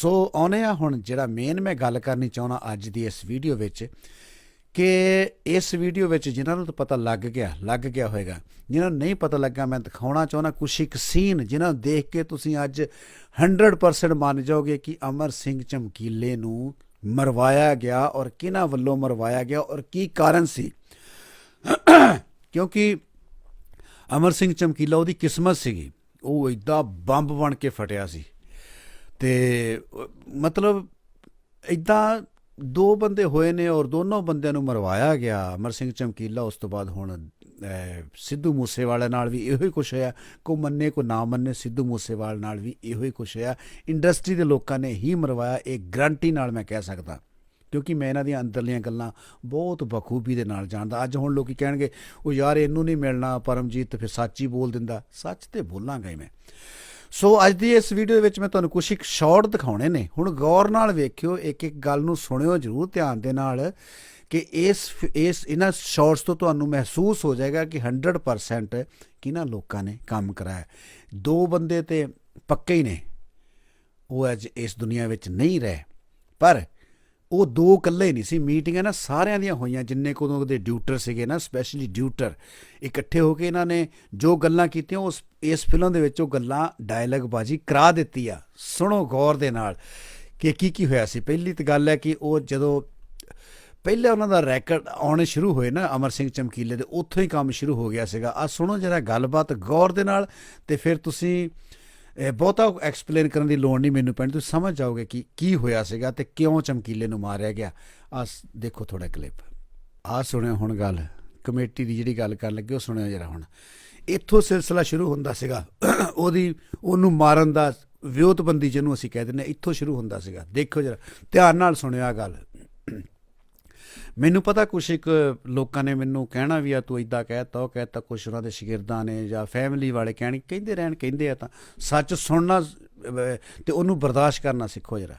ਸੋ ਆਉਨੇ ਆ ਹੁਣ ਜਿਹੜਾ ਮੇਨ ਮੈਂ ਗੱਲ ਕਰਨੀ ਚਾਹੁੰਦਾ ਅੱਜ ਦੀ ਇਸ ਵੀਡੀਓ ਵਿੱਚ ਕਿ ਇਸ ਵੀਡੀਓ ਵਿੱਚ ਜਿਨ੍ਹਾਂ ਨੂੰ ਤਾਂ ਪਤਾ ਲੱਗ ਗਿਆ ਲੱਗ ਗਿਆ ਹੋਵੇਗਾ ਜਿਨ੍ਹਾਂ ਨੂੰ ਨਹੀਂ ਪਤਾ ਲੱਗਾ, ਮੈਂ ਦਿਖਾਉਣਾ ਚਾਹੁੰਦਾ ਕੁਛ ਇੱਕ ਸੀਨ ਜਿਨ੍ਹਾਂ ਨੂੰ ਦੇਖ ਕੇ ਤੁਸੀਂ ਅੱਜ 100% ਮੰਨ ਜਾਓਗੇ ਕਿ ਅਮਰ ਸਿੰਘ ਚਮਕੀਲੇ ਨੂੰ ਮਰਵਾਇਆ ਗਿਆ ਔਰ ਕਿਹਨਾਂ ਵੱਲੋਂ ਮਰਵਾਇਆ ਗਿਆ ਔਰ ਕੀ ਕਾਰਨ ਸੀ? ਕਿਉਂਕਿ ਅਮਰ ਸਿੰਘ ਚਮਕੀਲਾ ਉਹਦੀ ਕਿਸਮਤ ਸੀਗੀ। ਉਹ ਇਦਾਂ ਬੰਬ ਬਣ ਕੇ ਫਟਿਆ ਸੀ। ਤੇ, ਮਤਲਬ ਇਦਾਂ ਦੋ ਬੰਦੇ ਹੋਏ ਨੇ ਔਰ ਦੋਨੋਂ ਬੰਦਿਆਂ ਨੂੰ ਮਰਵਾਇਆ ਗਿਆ। ਅਮਰ ਸਿੰਘ ਚਮਕੀਲਾ ਉਸ ਤੋਂ ਬਾਅਦ ਹੁਣ ਸਿੱਧੂ ਮੂਸੇਵਾਲੇ ਨਾਲ ਵੀ ਇਹੋ ਹੀ ਕੁਛ ਹੋਇਆ। ਕੋ ਮੰਨੇ, ਕੋ ਨਾ ਮੰਨੇ, ਸਿੱਧੂ ਮੂਸੇਵਾਲੇ ਨਾਲ ਵੀ ਇਹੋ ਹੀ ਕੁਛ ਹੋਇਆ। ਇੰਡਸਟਰੀ ਦੇ ਲੋਕਾਂ ਨੇ ਹੀ ਮਰਵਾਇਆ, ਇਹ ਗਰੰਟੀ ਨਾਲ ਮੈਂ ਕਹਿ ਸਕਦਾ। ਕਿਉਂਕਿ ਮੈਂ ਇਹਨਾਂ ਦੀਆਂ ਅੰਦਰਲੀਆਂ ਗੱਲਾਂ ਬਹੁਤ ਬਖੂਬੀ ਦੇ ਨਾਲ ਜਾਣਦਾ। ਅੱਜ ਹੁਣ ਲੋਕੀ ਕਹਿਣਗੇ ਉਹ ਯਾਰ, ਇਹਨੂੰ ਨਹੀਂ ਮਿਲਣਾ, ਪਰਮਜੀਤ ਫਿਰ ਸੱਚ ਹੀ ਬੋਲ ਦਿੰਦਾ। ਸੱਚ ਤੇ ਬੋਲਾਂਗਾ ਹੀ ਮੈਂ। ਸੋ ਅੱਜ ਦੀ ਇਸ ਵੀਡੀਓ ਦੇ ਵਿੱਚ ਮੈਂ ਤੁਹਾਨੂੰ ਕੁਝ ਇੱਕ ਸ਼ਾਰਟ ਦਿਖਾਉਣੇ ਨੇ। ਹੁਣ ਗੌਰ ਨਾਲ ਵੇਖਿਓ, ਇੱਕ ਇੱਕ ਗੱਲ ਨੂੰ ਸੁਣਿਓ ਜਰੂਰ ਧਿਆਨ ਦੇ ਨਾਲ ਕਿ ਇਸ ਇਸ ਇਹਨਾਂ ਸ਼ਾਰਟਸ ਤੋਂ ਤੁਹਾਨੂੰ ਮਹਿਸੂਸ ਹੋ ਜਾਏਗਾ ਕਿ 100% ਕਿਹਨਾਂ ਲੋਕਾਂ ਨੇ ਕੰਮ ਕਰਾਇਆ। ਦੋ ਬੰਦੇ ਤੇ ਪੱਕੇ ਹੀ ਨੇ। ਉਹ ਅੱਜ ਇਸ ਦੁਨੀਆ ਵਿੱਚ ਨਹੀਂ ਰਹੇ। ਪਰ ਉਹ ਦੋ ਇਕੱਲੇ ਨਹੀਂ ਸੀ, ਮੀਟਿੰਗਾਂ ਨਾ ਸਾਰਿਆਂ ਦੀਆਂ ਹੋਈਆਂ, ਜਿੰਨੇ ਕੋਦੋਂ ਦੇ ਡਿਊਟਰ ਸੀਗੇ ਨਾ ਸਪੈਸ਼ਲੀ ਡਿਊਟਰ। ਇਕੱਠੇ ਹੋ ਕੇ ਇਹਨਾਂ ਨੇ ਜੋ ਗੱਲਾਂ ਕੀਤੀਆਂ, ਉਸ, ਇਸ ਫਿਲਮ ਦੇ ਵਿੱਚ ਉਹ ਗੱਲਾਂ ਡਾਇਲੌਗ ਬਾਜੀ ਕਰਾ ਦਿੱਤੀ ਆ, ਸੁਣੋ ਗੌਰ ਦੇ ਨਾਲ ਕਿ ਕੀ ਕੀ ਹੋਇਆ ਸੀ। ਪਹਿਲੀ ਤਾਂ ਗੱਲ ਹੈ ਕਿ ਉਹ ਜਦੋਂ ਪਹਿਲਾਂ ਉਹਨਾਂ ਦਾ ਰੈਕਡ ਆਉਣੇ ਸ਼ੁਰੂ ਹੋਏ ਨਾ, ਅਮਰ ਸਿੰਘ ਚਮਕੀਲੇ ਦੇ, ਉੱਥੋਂ ਹੀ ਕੰਮ ਸ਼ੁਰੂ ਹੋ ਗਿਆ ਸੀਗਾ। ਆ ਸੁਣੋ ਜਰਾ ਗੱਲਬਾਤ ਗੌਰ ਦੇ ਨਾਲ ਤੇ ਫਿਰ ਤੁਸੀਂ ਬਹੁਤਾ ਐਕਸਪਲੇਨ ਕਰਨ ਦੀ ਲੋੜ ਨਹੀਂ ਮੈਨੂੰ ਪੈਣੀ ਤੁਸੀਂ ਸਮਝ ਜਾਓਗੇ ਕਿ ਕੀ ਹੋਇਆ ਸੀਗਾ ਤੇ ਕਿਉਂ ਚਮਕੀਲੇ ਨੂੰ ਮਾਰਿਆ ਗਿਆ। ਆ ਦੇਖੋ ਥੋੜਾ ਕਲਿੱਪ ਆ ਸੁਣਿਓ ਹੁਣ ਗੱਲ ਕਮੇਟੀ ਦੀ ਜਿਹੜੀ ਗੱਲ ਕਰਨ ਲੱਗੇ ਉਹ ਸੁਣਿਓ ਜਰਾ ਹੁਣ। ਇੱਥੋਂ ਸਿਲਸਿਲਾ ਸ਼ੁਰੂ ਹੁੰਦਾ ਸੀਗਾ। ਉਹਦੀ ਉਹਨੂੰ ਮਾਰਨ ਦਾ ਵਿਉਤਬੰਦੀ ਜਿਹਨੂੰ ਅਸੀਂ ਕਹਿ ਦਿੰਦੇ ਹਾਂ, ਇੱਥੋਂ ਸ਼ੁਰੂ ਹੁੰਦਾ ਸੀਗਾ। ਦੇਖੋ ਜਰਾ ਧਿਆਨ ਨਾਲ ਸੁਣਿਓ ਆ ਗੱਲ। ਮੈਨੂੰ ਪਤਾ ਕੁਛ ਇੱਕ ਲੋਕਾਂ ਨੇ ਮੈਨੂੰ ਕਹਿਣਾ ਵੀ ਆ ਤੂੰ ਇਦਾਂ ਕਹਿਤਾ ਉਹ ਕਹਿਤਾ ਕੁਛ ਉਹਨਾਂ ਦੇ ਸ਼ਾਗਿਰਦਾਂ ਨੇ ਜਾਂ ਫੈਮਿਲੀ ਵਾਲੇ ਕਹਿਣ ਕਹਿੰਦੇ ਰਹਿਣ ਕਹਿੰਦੇ ਆ ਤਾਂ ਸੱਚ ਸੁਣਨਾ ਅਹ, ਤੇ ਉਹਨੂੰ ਬਰਦਾਸ਼ਤ ਕਰਨਾ ਸਿੱਖੋ ਜਰਾ।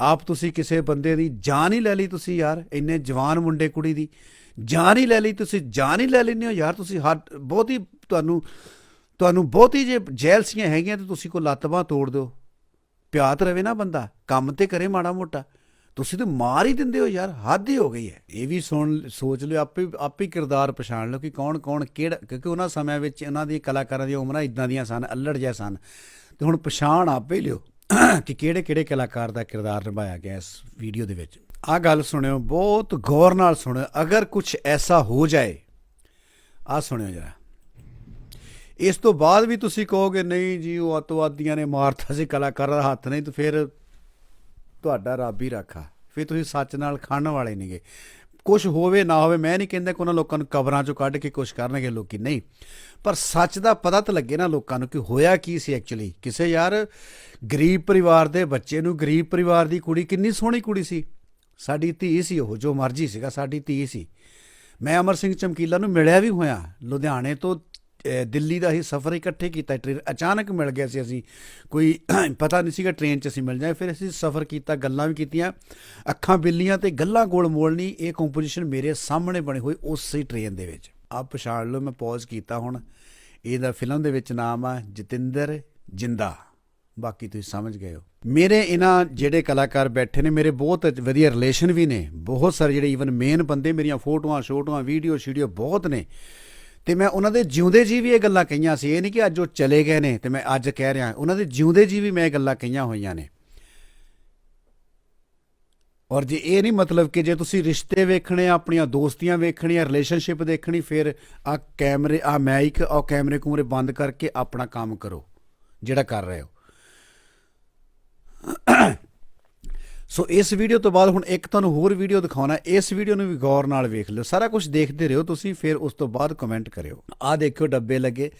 ਆਪ ਤੁਸੀਂ ਕਿਸੇ ਬੰਦੇ ਦੀ ਜਾਨ ਹੀ ਲੈ ਲਈ ਤੁਸੀਂ ਯਾਰ ਇੰਨੇ ਜਵਾਨ ਮੁੰਡੇ ਕੁੜੀ ਦੀ। ਜਾਨ ਹੀ ਲੈ ਲਈ ਤੁਸੀਂ ਜਾਨ ਹੀ ਲੈ ਲੈਂਦੇ ਹੋ ਯਾਰ ਤੁਸੀਂ ਹਰ ਹੀ ਤੁਹਾਨੂੰ ਤੁਹਾਨੂੰ ਬਹੁਤ ਹੀ ਜੇ ਜੈਲਸੀਆਂ ਹੈਗੀਆਂ ਤੇ ਤੁਸੀਂ ਕੋ ਲੱਤਬਾਂ ਤੋੜ ਦਿਓ। ਪਿਆਤ ਰਵੇ ਨਾ ਬੰਦਾ ਕੰਮ ਤੇ ਕਰੇ ਮਾੜਾ ਮੋਟਾ। ਤੁਸੀਂ ਤਾਂ ਮਾਰ ਹੀ ਦਿੰਦੇ ਹੋ ਯਾਰ, ਹੱਦ ਹੀ ਹੋ ਗਈ ਹੈ। ਇਹ ਵੀ ਸੁਣ, ਸੋਚ ਲਿਓ, ਆਪੇ ਆਪੇ ਕਿਰਦਾਰ ਪਛਾਣ ਲਓ ਕਿ ਕੌਣ ਕੌਣ ਕਿਹੜਾ, ਕਿਉਂਕਿ ਉਹਨਾਂ ਸਮਿਆਂ ਵਿੱਚ ਇਹਨਾਂ ਦੀ ਕਲਾਕਾਰਾਂ ਦੀਆਂ ਉਮਰਾਂ ਇਦਾਂ ਦੀਆਂ ਸਨ, ਅਲੜ ਜਿਹਾ ਸਨ। ਤੇ ਹੁਣ ਪਛਾਣ ਆਪੇ ਲਿਓ ਕਿ ਕਿਹੜੇ ਕਿਹੜੇ ਕਲਾਕਾਰ ਦਾ ਕਿਰਦਾਰ ਨਿਭਾਇਆ ਗਿਆ ਇਸ ਵੀਡੀਓ ਦੇ ਵਿੱਚ। ਆਹ ਗੱਲ ਸੁਣਿਓ, ਬਹੁਤ ਗੌਰ ਨਾਲ ਸੁਣਿਓ, ਅਗਰ ਕੁਝ ਐਸਾ ਹੋ ਜਾਏ, ਆਹ ਸੁਣਿਓ ਜਰਾ। ਇਸ ਤੋਂ ਬਾਅਦ ਵੀ ਤੁਸੀਂ ਕਹੋਗੇ, ਨਹੀਂ ਜੀ, ਉਹ ਅਤਵਾਦੀਆਂ ਨੇ ਮਾਰਤਾ ਸੀ ਕਲਾਕਾਰਾਂ ਦਾ ਹੱਥ, ਨਹੀਂ ਤਾਂ ਫਿਰ ਤੁਹਾਡਾ ਰੱਬ ਹੀ ਰੱਖਾ। ਫਿਰ ਤੁਸੀਂ ਸੱਚ ਨਾਲ ਖਾਣ ਵਾਲੇ ਨਹੀਂਗੇ ਕੁਝ ਹੋਵੇ ਨਾ ਹੋਵੇ, ਮੈਂ ਨਹੀਂ ਕਹਿੰਦਾ ਕਿ ਉਹਨਾਂ ਲੋਕਾਂ ਨੂੰ ਕਬਰਾਂ ਚੋਂ ਕੱਢ ਕੇ ਕੁਝ ਕਰਨਗੇ ਲੋਕੀ, ਨਹੀਂ। ਪਰ ਸੱਚ ਦਾ ਪਤਾ ਤਾਂ ਲੱਗੇ ਨਾ ਲੋਕਾਂ ਨੂੰ ਕਿ ਹੋਇਆ ਕੀ ਸੀ ਐਕਚੁਅਲੀ ਕਿਸੇ ਯਾਰ ਗਰੀਬ ਪਰਿਵਾਰ ਦੇ ਬੱਚੇ ਨੂੰ ਗਰੀਬ ਪਰਿਵਾਰ ਦੀ ਕੁੜੀ ਕਿੰਨੀ ਸੋਹਣੀ ਕੁੜੀ ਸੀ। ਸਾਡੀ ਧੀ ਸੀ ਉਹ, ਜੋ ਮਰਜ਼ੀ ਸੀਗਾ, ਸਾਡੀ ਧੀ ਸੀ। ਮੈਂ ਅਮਰ ਸਿੰਘ ਚਮਕੀਲਾ ਨੂੰ ਮਿਲਿਆ ਵੀ ਹੋਇਆ, ਲੁਧਿਆਣੇ ਤੋਂ ਦਿੱਲੀ ਦਾ ਹੀ ਸਫ਼ਰ ਇਕੱਠੇ ਕੀਤਾ, ਟ੍ਰੇਨ ਅਚਾਨਕ ਮਿਲ ਗਿਆ ਸੀ ਅਸੀਂ। ਕੋਈ ਪਤਾ ਨਹੀਂ ਸੀਗਾ ਟ੍ਰੇਨ 'ਚ ਅਸੀਂ ਮਿਲ ਜਾਏ। ਫਿਰ ਅਸੀਂ ਸਫ਼ਰ ਕੀਤਾ, ਗੱਲਾਂ ਵੀ ਕੀਤੀਆਂ। ਅੱਖਾਂ ਬਿੱਲੀਆਂ ਤੇ ਗੱਲਾਂ ਗੋਲ ਮੋਲਣੀ ਇਹ ਕੰਪੋਜੀਸ਼ਨ ਮੇਰੇ ਸਾਹਮਣੇ ਬਣੀ ਹੋਈ ਉਸੇ ਟ੍ਰੇਨ ਦੇ ਵਿੱਚ। ਆਪ ਪਛਾਣ ਲਓ, ਮੈਂ ਪੌਜ਼ ਕੀਤਾ ਹੁਣ। ਇਹਦਾ ਫਿਲਮ ਦੇ ਵਿੱਚ ਨਾਮ ਆ, ਜਤਿੰਦਰ ਜਿੰਦਾ। ਬਾਕੀ ਤੁਸੀਂ ਸਮਝ ਗਏ ਹੋ। ਮੇਰੇ ਇਹਨਾਂ ਜਿਹੜੇ ਕਲਾਕਾਰ ਬੈਠੇ ਨੇ, ਮੇਰੇ ਬਹੁਤ ਵਧੀਆ ਰਿਲੇਸ਼ਨ ਵੀ ਨੇ। ਬਹੁਤ ਸਾਰੇ ਜਿਹੜੇ ਈਵਨ ਮੇਨ ਬੰਦੇ, ਮੇਰੀਆਂ ਫੋਟੋਆਂ ਛੋਟੋਆਂ ਵੀਡੀਓ ਸ਼ੀਡੀਓ ਬਹੁਤ ਨੇ। ਤੇ ਮੈਂ ਉਹਨਾਂ ਦੇ ਜਿਉਂਦੇ ਜੀ ਵੀ ਇਹ ਗੱਲਾਂ ਕਹੀਆਂ ਸੀ। ਇਹ ਨਹੀਂ ਕਿ ਅੱਜ ਉਹ ਚਲੇ ਗਏ ਨੇ ਤੇ ਮੈਂ ਅੱਜ ਕਹਿ ਰਿਹਾ ਉਹਨਾਂ ਦੇ ਜਿਉਂਦੇ ਜੀ ਵੀ ਮੈਂ ਇਹ ਗੱਲਾਂ ਕਹੀਆਂ ਹੋਈਆਂ ਨੇ। ਔਰ ਜੇ ਇਹ ਨਹੀਂ ਮਤਲਬ ਕਿ ਜੇ ਤੁਸੀਂ ਰਿਸ਼ਤੇ ਵੇਖਣੇ ਆ ਆਪਣੀਆਂ ਦੋਸਤੀਆਂ ਵੇਖਣੀਆਂ ਰਿਲੇਸ਼ਨਸ਼ਿਪ ਦੇਖਣੀ, ਫਿਰ ਆ ਕੈਮਰੇ ਆ ਮਾਈਕ ਆ ਕੈਮਰੇ ਕੂਮਰੇ ਬੰਦ ਕਰਕੇ ਆਪਣਾ ਕੰਮ ਕਰੋ, ਜਿਹੜਾ ਕਰ ਰਹੇ ਹੋ। ਸੋ ਇਸ ਵੀਡੀਓ ਤੋਂ ਬਾਅਦ ਹੁਣ ਇੱਕ ਤੁਹਾਨੂੰ ਹੋਰ ਵੀਡੀਓ ਦਿਖਾਉਣਾ ਇਸ ਵੀਡੀਓ ਨੂੰ ਵੀ ਗੌਰ ਨਾਲ ਵੇਖ ਲਿਓ। ਸਾਰਾ ਕੁਝ ਦੇਖਦੇ ਰਹੋ ਤੁਸੀਂ, ਫਿਰ ਉਸ ਤੋਂ ਬਾਅਦ ਕਮੈਂਟ ਕਰਿਓ। ਆਹ ਦੇਖਿਓ ਡੱਬੇ ਲੱਗੇ।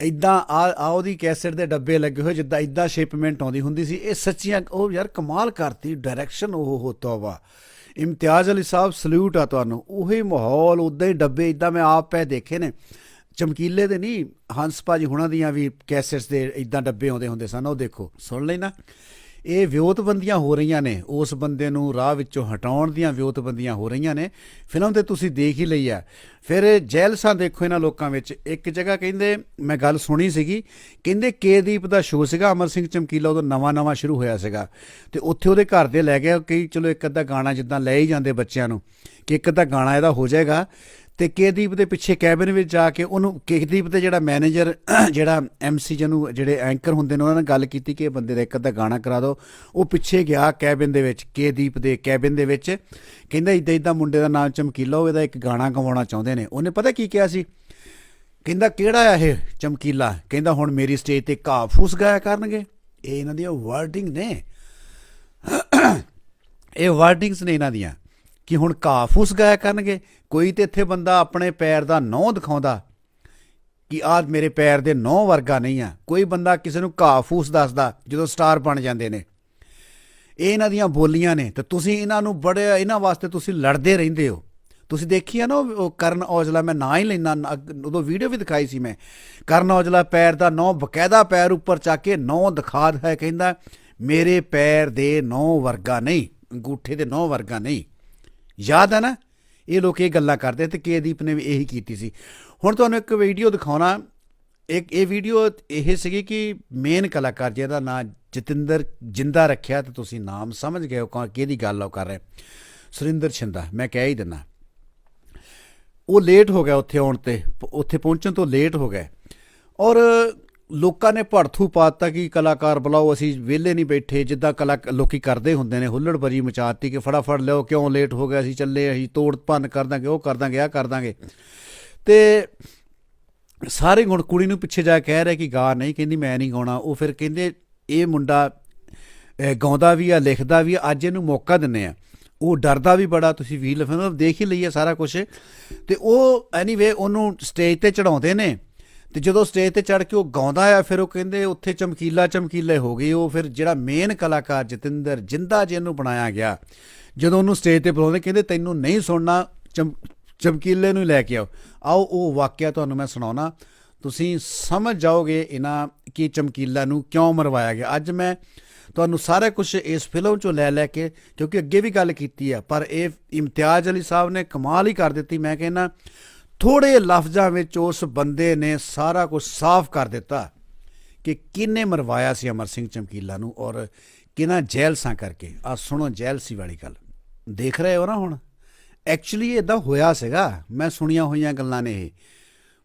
ਇਦਾਂ ਆ ਆ ਉਹਦੀ ਕੈਸਟ ਦੇ ਡੱਬੇ ਲੱਗੇ ਹੋਏ, ਜਿੱਦਾਂ ਇਦਾਂ ਸ਼ੇਪਮੈਂਟ ਆਉਂਦੀ ਹੁੰਦੀ ਸੀ। ਇਹ ਸੱਚੀਆਂ, ਉਹ ਯਾਰ ਕਮਾਲ ਕਰਤੀ ਡਾਇਰੈਕਸ਼ਨ ਉਹ ਹੋ ਤੋਬਾ। ਇਮਤਿਆਜ਼ ਅਲੀ ਸਾਹਿਬ ਸਲੂਟ ਆ ਤੁਹਾਨੂੰ। ਉਹੀ ਮਾਹੌਲ ਉਦਾਂ ਹੀ ਡੱਬੇ ਇਦਾਂ ਮੈਂ ਆਪ ਪੈ ਦੇਖੇ ਨੇ। ਚਮਕੀਲੇ ਦੇ ਨਹੀਂ, ਹੰਸ ਭਾਜੀ ਹੁਣਾਂ ਦੀਆਂ ਵੀ ਕੈਸੇਟਸ ਦੇ ਇਦਾਂ ਡੱਬੇ ਆਉਂਦੇ ਹੁੰਦੇ ਸਨ, ਉਹ ਦੇਖੋ। ਸੁਣ ਲੈਣਾ। ਇਹ ਵਿਉਤਬੰਦੀਆਂ ਹੋ ਰਹੀਆਂ ਨੇ। ਉਸ ਬੰਦੇ ਨੂੰ ਰਾਹ ਵਿੱਚੋਂ ਹਟਾਉਣ ਦੀਆਂ ਵਿਉਤਬੰਦੀਆਂ ਹੋ ਰਹੀਆਂ ਨੇ। ਫਿਲਮ ਤੇ ਤੁਸੀਂ ਦੇਖ ਹੀ ਲਈ ਆ ਫਿਰ ਜੈਲਸਾਂ ਦੇਖੋ ਇਹਨਾਂ ਲੋਕਾਂ ਵਿੱਚ। ਇੱਕ ਜਗ੍ਹਾ ਕਹਿੰਦੇ, ਮੈਂ ਗੱਲ ਸੁਣੀ ਸੀਗੀ। ਕਹਿੰਦੇ ਕੇਦੀਪ ਦਾ ਸ਼ੋਅ ਸੀਗਾ, ਅਮਰ ਸਿੰਘ ਚਮਕੀਲਾ ਉਦੋਂ ਨਵਾਂ ਨਵਾਂ ਸ਼ੁਰੂ ਹੋਇਆ ਸੀਗਾ। ਤੇ ਉੱਥੇ ਉਹਦੇ ਘਰ ਦੇ ਲੈ ਗਏ ਕਈ ਚਲੋ ਇੱਕ ਅੱਧਾ ਗਾਣਾ ਜਿੱਦਾਂ ਲੈ ਹੀ ਜਾਂਦੇ ਬੱਚਿਆਂ ਨੂੰ, ਕਿ ਇੱਕ ਅੱਧਾ ਗਾਣਾ ਇਹਦਾ ਹੋ ਜਾਏਗਾ। ਤੇ ਕੇਦੀਪ ਦੇ ਪਿੱਛੇ ਕੈਬਿਨ ਵਿੱਚ ਜਾ ਕੇ ਉਹਨੂੰ ਕੇਦੀਪ ਦੇ ਜਿਹੜਾ ਮੈਨੇਜਰ ਜਿਹੜਾ ਐਮਸੀ ਜਿਹਨੂੰ ਜਿਹੜੇ ਐਂਕਰ ਹੁੰਦੇ ਨੇ, ਉਹਨਾਂ ਨਾਲ ਗੱਲ ਕੀਤੀ ਕਿ ਇਹ ਬੰਦੇ ਦਾ ਇੱਕ ਅੱਧਾ ਗਾਣਾ ਕਰਾ ਦਿਓ। ਉਹ ਪਿੱਛੇ ਗਿਆ ਕੈਬਿਨ ਦੇ ਵਿੱਚ, ਕੇਦੀਪ ਦੇ ਕੈਬਿਨ ਦੇ ਵਿੱਚ। ਕਹਿੰਦਾ ਇਦਾਂ ਇਦਾਂ ਮੁੰਡੇ ਦਾ ਨਾਮ ਚਮਕੀਲਾ ਹੋਵੇ ਦਾ ਇੱਕ ਗਾਣਾ ਗਵਾਉਣਾ ਚਾਹੁੰਦੇ ਨੇ। ਉਹਨੇ ਪਤਾ ਕੀ ਕਿਹਾ ਸੀ? ਕਹਿੰਦਾ, ਕਿਹੜਾ ਆ ਇਹ ਚਮਕੀਲਾ? ਕਹਿੰਦਾ, ਹੁਣ ਮੇਰੀ ਸਟੇਜ ਤੇ ਘਾਹ ਫੂਸ ਗਾਇਆ ਕਰਨਗੇ। ਇਹ ਇਹਨਾਂ ਦੀਆਂ ਵਰਡਿੰਗ ਨੇ। ਇਹ ਵਰਡਿੰਗਸ ਨੇ ਇਹਨਾਂ ਦੀਆਂ। ਕਿ ਹੁਣ ਘਾਹ ਫੂਸ ਗਾਇਆ ਕਰਨਗੇ। ਕੋਈ ਤੇ ਇੱਥੇ ਬੰਦਾ ਆਪਣੇ ਪੈਰ ਦਾ ਨਹੁੰ ਦਿਖਾਉਂਦਾ ਕਿ ਆਹ ਮੇਰੇ ਪੈਰ ਦੇ ਨਹੁੰ ਵਰਗਾ ਨਹੀਂ ਆ। ਕੋਈ ਬੰਦਾ ਕਿਸੇ ਨੂੰ ਘਾਹ ਫੂਸ ਦੱਸਦਾ ਜਦੋਂ ਸਟਾਰ ਬਣ ਜਾਂਦੇ ਨੇ। ਇਹ ਇਹਨਾਂ ਦੀਆਂ ਬੋਲੀਆਂ ਨੇ ਤੇ ਤੁਸੀਂ ਇਹਨਾਂ ਨੂੰ ਬੜੇ, ਇਹਨਾਂ ਵਾਸਤੇ ਤੁਸੀਂ ਲੜਦੇ ਰਹਿੰਦੇ ਹੋ। ਤੁਸੀਂ ਦੇਖੀ ਆ ਨਾ ਉਹ ਕਰਨ ਔਜਲਾ, ਮੈਂ ਨਾ ਹੀ ਲੈਣਾ ਉਦੋਂ ਵੀਡੀਓ ਵੀ ਦਿਖਾਈ ਸੀ ਮੈਂ। ਕਰਨ ਔਜਲਾ ਪੈਰ ਦਾ ਨੌ ਬਕਾਇਦਾ ਪੈਰ ਉੱਪਰ ਚੱਕ ਕੇ ਨੌ ਦਿਖਾ ਹੈ ਕਹਿੰਦਾ, ਮੇਰੇ ਪੈਰ ਦੇ ਨੌ ਵਰਗਾ ਨਹੀਂ, ਅੰਗੂਠੇ ਦੇ ਨੌ ਵਰਗਾ ਨਹੀਂ। ਯਾਦ ਹੈ ਨਾ? ਇਹ ਲੋਕ ਇਹ ਗੱਲਾਂ ਕਰਦੇ ਤੇ ਕੇਦੀਪ ਨੇ ਵੀ ਇਹੀ ਕੀਤੀ ਸੀ। ਹੁਣ ਤੁਹਾਨੂੰ ਇੱਕ ਵੀਡੀਓ ਦਿਖਾਉਣਾ। ਇੱਕ ਇਹ ਵੀਡੀਓ ਇਹ ਸੀਗੀ ਕਿ ਮੇਨ ਕਲਾਕਾਰ ਜਿਹਦਾ ਨਾਮ ਜਤਿੰਦਰ ਜਿੰਦਾ ਰੱਖਿਆ ਤੇ ਤੁਸੀਂ ਨਾਮ ਸਮਝ ਗਏ ਹੋ, ਕੌਣ, ਕਿਹਦੀ ਗੱਲ ਉਹ ਕਰ ਰਹੇ। ਸੁਰਿੰਦਰ ਛਿੰਦਾ, ਮੈਂ ਕਹਿ ਹੀ ਦਿੰਦਾ। ਉਹ ਲੇਟ ਹੋ ਗਿਆ ਉੱਥੇ ਆਉਣ ਤੇ ਪ- ਉੱਥੇ ਪਹੁੰਚਣ ਤੋਂ ਲੇਟ ਹੋ ਗਏ ਔਰ ਲੋਕਾਂ ਨੇ ਭੜਥੂ ਪਾਤਾ ਕਿ ਕਲਾਕਾਰ ਬੁਲਾਓ, ਅਸੀਂ ਵਿਹਲੇ ਨਹੀਂ ਬੈਠੇ। ਜਿੱਦਾਂ ਕਲਾ ਲੋਕੀ ਕਰਦੇ ਹੁੰਦੇ ਨੇ, ਹੁੱਲੜਬਰੀ ਮਚਾਤੀ ਕਿ ਫਟਾਫਟ ਲਿਓ ਕਿਉਂ ਲੇਟ ਹੋ ਗਿਆ ਅਸੀਂ ਚੱਲੇ, ਅਸੀਂ ਤੋੜ ਭੰਨ ਕਰ ਦਾਂਗੇ, ਉਹ ਕਰ ਦਾਂਗੇ ਆ ਕਰ ਦਾਂਗੇ। ਤੇ ਸਾਰੇ ਗੁਣ ਕੁੜੀ ਨੂੰ ਪਿੱਛੇ ਜਾ ਕੇ ਕਹਿ ਰਿਹਾ ਕਿ ਗਾ ਨਹੀਂ, ਕਹਿੰਦੀ ਮੈਂ ਨਹੀਂ ਗਾਉਣਾ। ਉਹ ਫਿਰ ਕਹਿੰਦੇ, ਇਹ ਮੁੰਡਾ ਗਾਉਂਦਾ ਵੀ ਆ, ਲਿਖਦਾ ਵੀ ਆ, ਅੱਜ ਇਹਨੂੰ ਮੌਕਾ ਦਿੰਨੇ ਆ। ਉਹ ਡਰਦਾ ਵੀ ਬੜਾ, ਤੁਸੀਂ ਵੀ ਫਿਲਮ ਦੇਖ ਹੀ ਲਈ ਆ ਸਾਰਾ ਕੁਝ ਤੇ ਉਹ ਐਨੀਵੇ ਉਹਨੂੰ ਸਟੇਜ ਤੇ ਚੜਾਉਂਦੇ ਨੇ। ਤੇ ਜਦੋਂ ਸਟੇਜ ਤੇ ਚੜ ਕੇ ਉਹ ਗਾਉਂਦਾ ਆ, ਫਿਰ ਉਹ ਕਹਿੰਦੇ ਉੱਥੇ ਚਮਕੀਲਾ ਚਮਕੀਲੇ ਹੋ ਗਏ ਉਹ, ਫਿਰ ਜਿਹੜਾ ਮੇਨ ਕਲਾਕਾਰ ਜਤਿੰਦਰ ਜਿੰਦਾ ਜਿਹਨੂੰ ਬਣਾਇਆ ਗਿਆ। ਜਦੋਂ ਉਹਨੂੰ ਸਟੇਜ ਤੇ ਬੁਲਾਉਂਦੇ ਕਹਿੰਦੇ ਤੈਨੂੰ ਨਹੀਂ ਸੁਣਨਾ, ਚਮ, ਚਮਕੀਲੇ ਨੂੰ ਲੈ ਕੇ ਆਓ। ਆਓ, ਉਹ ਵਾਕਿਆ ਤੁਹਾਨੂੰ ਮੈਂ ਸੁਣਾਉਣਾ। ਤੁਸੀਂ ਸਮਝ ਜਾਓਗੇ ਇਹਨਾਂ ਕਿ ਚਮਕੀਲਾ ਨੂੰ ਕਿਉਂ ਮਰਵਾਇਆ ਗਿਆ। ਅੱਜ ਮੈਂ ਤੁਹਾਨੂੰ ਸਾਰਾ ਕੁਝ ਇਸ ਫਿਲਮ ਚੋਂ ਲੈ ਲੈ ਕੇ, ਕਿਉਂਕਿ ਅੱਗੇ ਵੀ ਗੱਲ ਕੀਤੀ ਆ, ਪਰ ਇਹ ਇਮਤਿਆਜ਼ ਅਲੀ ਸਾਹਿਬ ਨੇ ਕਮਾਲ ਹੀ ਕਰ ਦਿੱਤੀ। ਮੈਂ ਕਹਿੰਦਾ ਥੋੜੇ ਲਫ਼ਜ਼ਾਂ ਵਿੱਚ ਉਸ ਬੰਦੇ ਨੇ ਸਾਰਾ ਕੁਝ ਸਾਫ਼ ਕਰ ਦਿੱਤਾ ਕਿ ਕਿੰਨੇ ਮਰਵਾਇਆ ਸੀ ਅਮਰ ਸਿੰਘ ਚਮਕੀਲਾ ਨੂੰ ਔਰ ਕਿਹਨਾਂ ਜੈਲਸਾਂ ਕਰਕੇ। ਆ ਸੁਣੋ ਜੈਲਸੀ ਵਾਲੀ ਗੱਲ। ਦੇਖ ਰਹੇ ਹੋ ਨਾ ਹੁਣ? ਐਕਚੁਅਲੀ ਇਦਾਂ ਹੋਇਆ ਸੀਗਾ। ਮੈਂ ਸੁਣੀਆਂ ਹੋਈਆਂ ਗੱਲਾਂ ਨੇ ਇਹ।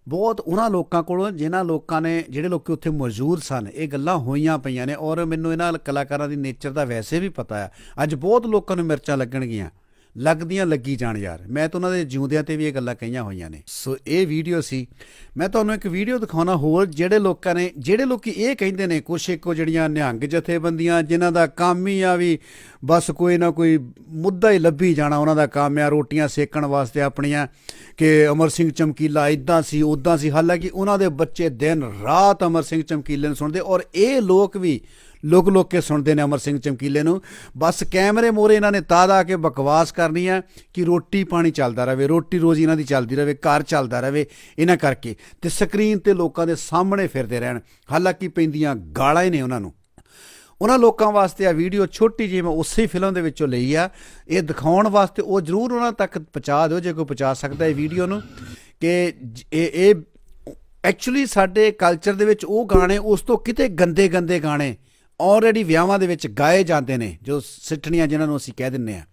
ਬਹੁਤ ਉਹਨਾਂ ਲੋਕਾਂ ਕੋਲੋਂ ਜਿਨ੍ਹਾਂ ਲੋਕਾਂ ਨੇ, ਜਿਹੜੇ ਲੋਕੀ ਉੱਥੇ ਮੌਜੂਦ ਸਨ, ਇਹ ਗੱਲਾਂ ਹੋਈਆਂ ਪਈਆਂ ਨੇ ਔਰ ਮੈਨੂੰ ਇਹਨਾਂ ਕਲਾਕਾਰਾਂ ਦੀ ਨੇਚਰ ਦਾ ਵੈਸੇ ਵੀ ਪਤਾ ਹੈ। ਅੱਜ ਬਹੁਤ ਲੋਕਾਂ ਨੂੰ ਮਿਰਚਾਂ ਲੱਗਣਗੀਆਂ। ਲੱਗਦੀਆਂ ਲੱਗੀ ਜਾਣ ਯਾਰ। ਮੈਂ ਤਾਂ ਉਹਨਾਂ ਦੇ ਜਿਉਂਦਿਆਂ ਤੇ ਵੀ ਇਹ ਗੱਲਾਂ ਕਹੀਆਂ ਹੋਈਆਂ ਨੇ। ਸੋ ਇਹ ਵੀਡੀਓ ਸੀ। ਮੈਂ ਤੁਹਾਨੂੰ ਇੱਕ ਵੀਡੀਓ ਦਿਖਾਉਣਾ ਹੋਰ, ਜਿਹੜੇ ਲੋਕਾਂ ਨੇ ਜਿਹੜੇ ਲੋਕੀ ਇਹ ਕਹਿੰਦੇ ਨੇ, ਕੁਛ ਇੱਕੋ ਜਿਹੜੀਆਂ ਨਿਹੰਗ ਜਥੇਬੰਦੀਆਂ, ਜਿਨ੍ਹਾਂ ਦਾ ਕੰਮ ਹੀ ਆ ਵੀ ਬਸ ਕੋਈ ਨਾ ਕੋਈ ਮੁੱਦਾ ਹੀ ਲੱਭੀ ਜਾਣਾ, ਉਹਨਾਂ ਦਾ ਕੰਮ ਆ ਰੋਟੀਆਂ ਸੇਕਣ ਵਾਸਤੇ ਆਪਣੀਆਂ, ਕਿ ਅਮਰ ਸਿੰਘ ਚਮਕੀਲਾ ਇਦਾਂ ਸੀ ਉਦਾਂ ਸੀ। ਹਾਲਾਂਕਿ ਉਹਨਾਂ ਦੇ ਬੱਚੇ ਦਿਨ ਰਾਤ ਅਮਰ ਸਿੰਘ ਚਮਕੀਲੇ ਨੂੰ ਸੁਣਦੇ, ਔਰ ਇਹ ਲੋਕ ਵੀ ਲੋਕ ਲੋਕ ਕੇ ਸੁਣਦੇ ਨੇ ਅਮਰ ਸਿੰਘ ਚਮਕੀਲੇ ਨੂੰ। ਬਸ ਕੈਮਰੇ ਮੋਰੇ ਇਹਨਾਂ ਨੇ ਤਾਦ ਆ ਕੇ ਬਕਵਾਸ ਕਰਨੀ ਆ ਕਿ ਰੋਟੀ ਪਾਣੀ ਚੱਲਦਾ ਰਹੇ, ਰੋਟੀ ਰੋਜ਼ੀ ਇਹਨਾਂ ਦੀ ਚੱਲਦੀ ਰਹੇ, ਘਰ ਚੱਲਦਾ ਰਹੇ ਇਹਨਾਂ ਕਰਕੇ। ਤੇ ਸਕਰੀਨ ਤੇ ਲੋਕਾਂ ਦੇ ਸਾਹਮਣੇ ਫਿਰਦੇ ਰਹਿਣ। ਹਾਲਾਂਕਿ ਪੈਂਦੀਆਂ ਗਾਲਾਂ ਹੀ ਨੇ ਉਹਨਾਂ ਨੂੰ। ਉਹਨਾਂ ਲੋਕਾਂ ਵਾਸਤੇ ਆ ਵੀਡੀਓ ਛੋਟੀ ਜਿਹੀ ਮੈਂ ਉਸੇ ਫਿਲਮ ਦੇ ਵਿੱਚੋਂ ਲਈ ਆ। ਇਹ ਦਿਖਾਉਣ ਵਾਸਤੇ ਉਹ ਜ਼ਰੂਰ ਉਹਨਾਂ ਤੱਕ ਪਹੁੰਚਾ ਦਿਓ, ਜੇ ਕੋਈ ਪਹੁੰਚਾ ਸਕਦਾ ਇਹ ਵੀਡੀਓ ਨੂੰ, ਕਿ ਜ- ਇਹ ਇਹ ਐਕਚੁਅਲੀ ਸਾਡੇ ਕਲਚਰ ਦੇ ਵਿੱਚ ਉਹ ਗਾਣੇ ਉਸ ਤੋਂ ਕਿਤੇ ਗੰਦੇ ਗੰਦੇ ਗਾਣੇ ਆਲਰੇਡੀ ਵਿਆਹਾਂ ਦੇ ਵਿੱਚ ਗਾਏ ਜਾਂਦੇ ਨੇ, ਜੋ ਸਿੱਠਣੀਆਂ ਜਿਨ੍ਹਾਂ ਨੂੰ ਅਸੀਂ ਕਹਿ ਦਿੰਨੇ ਆ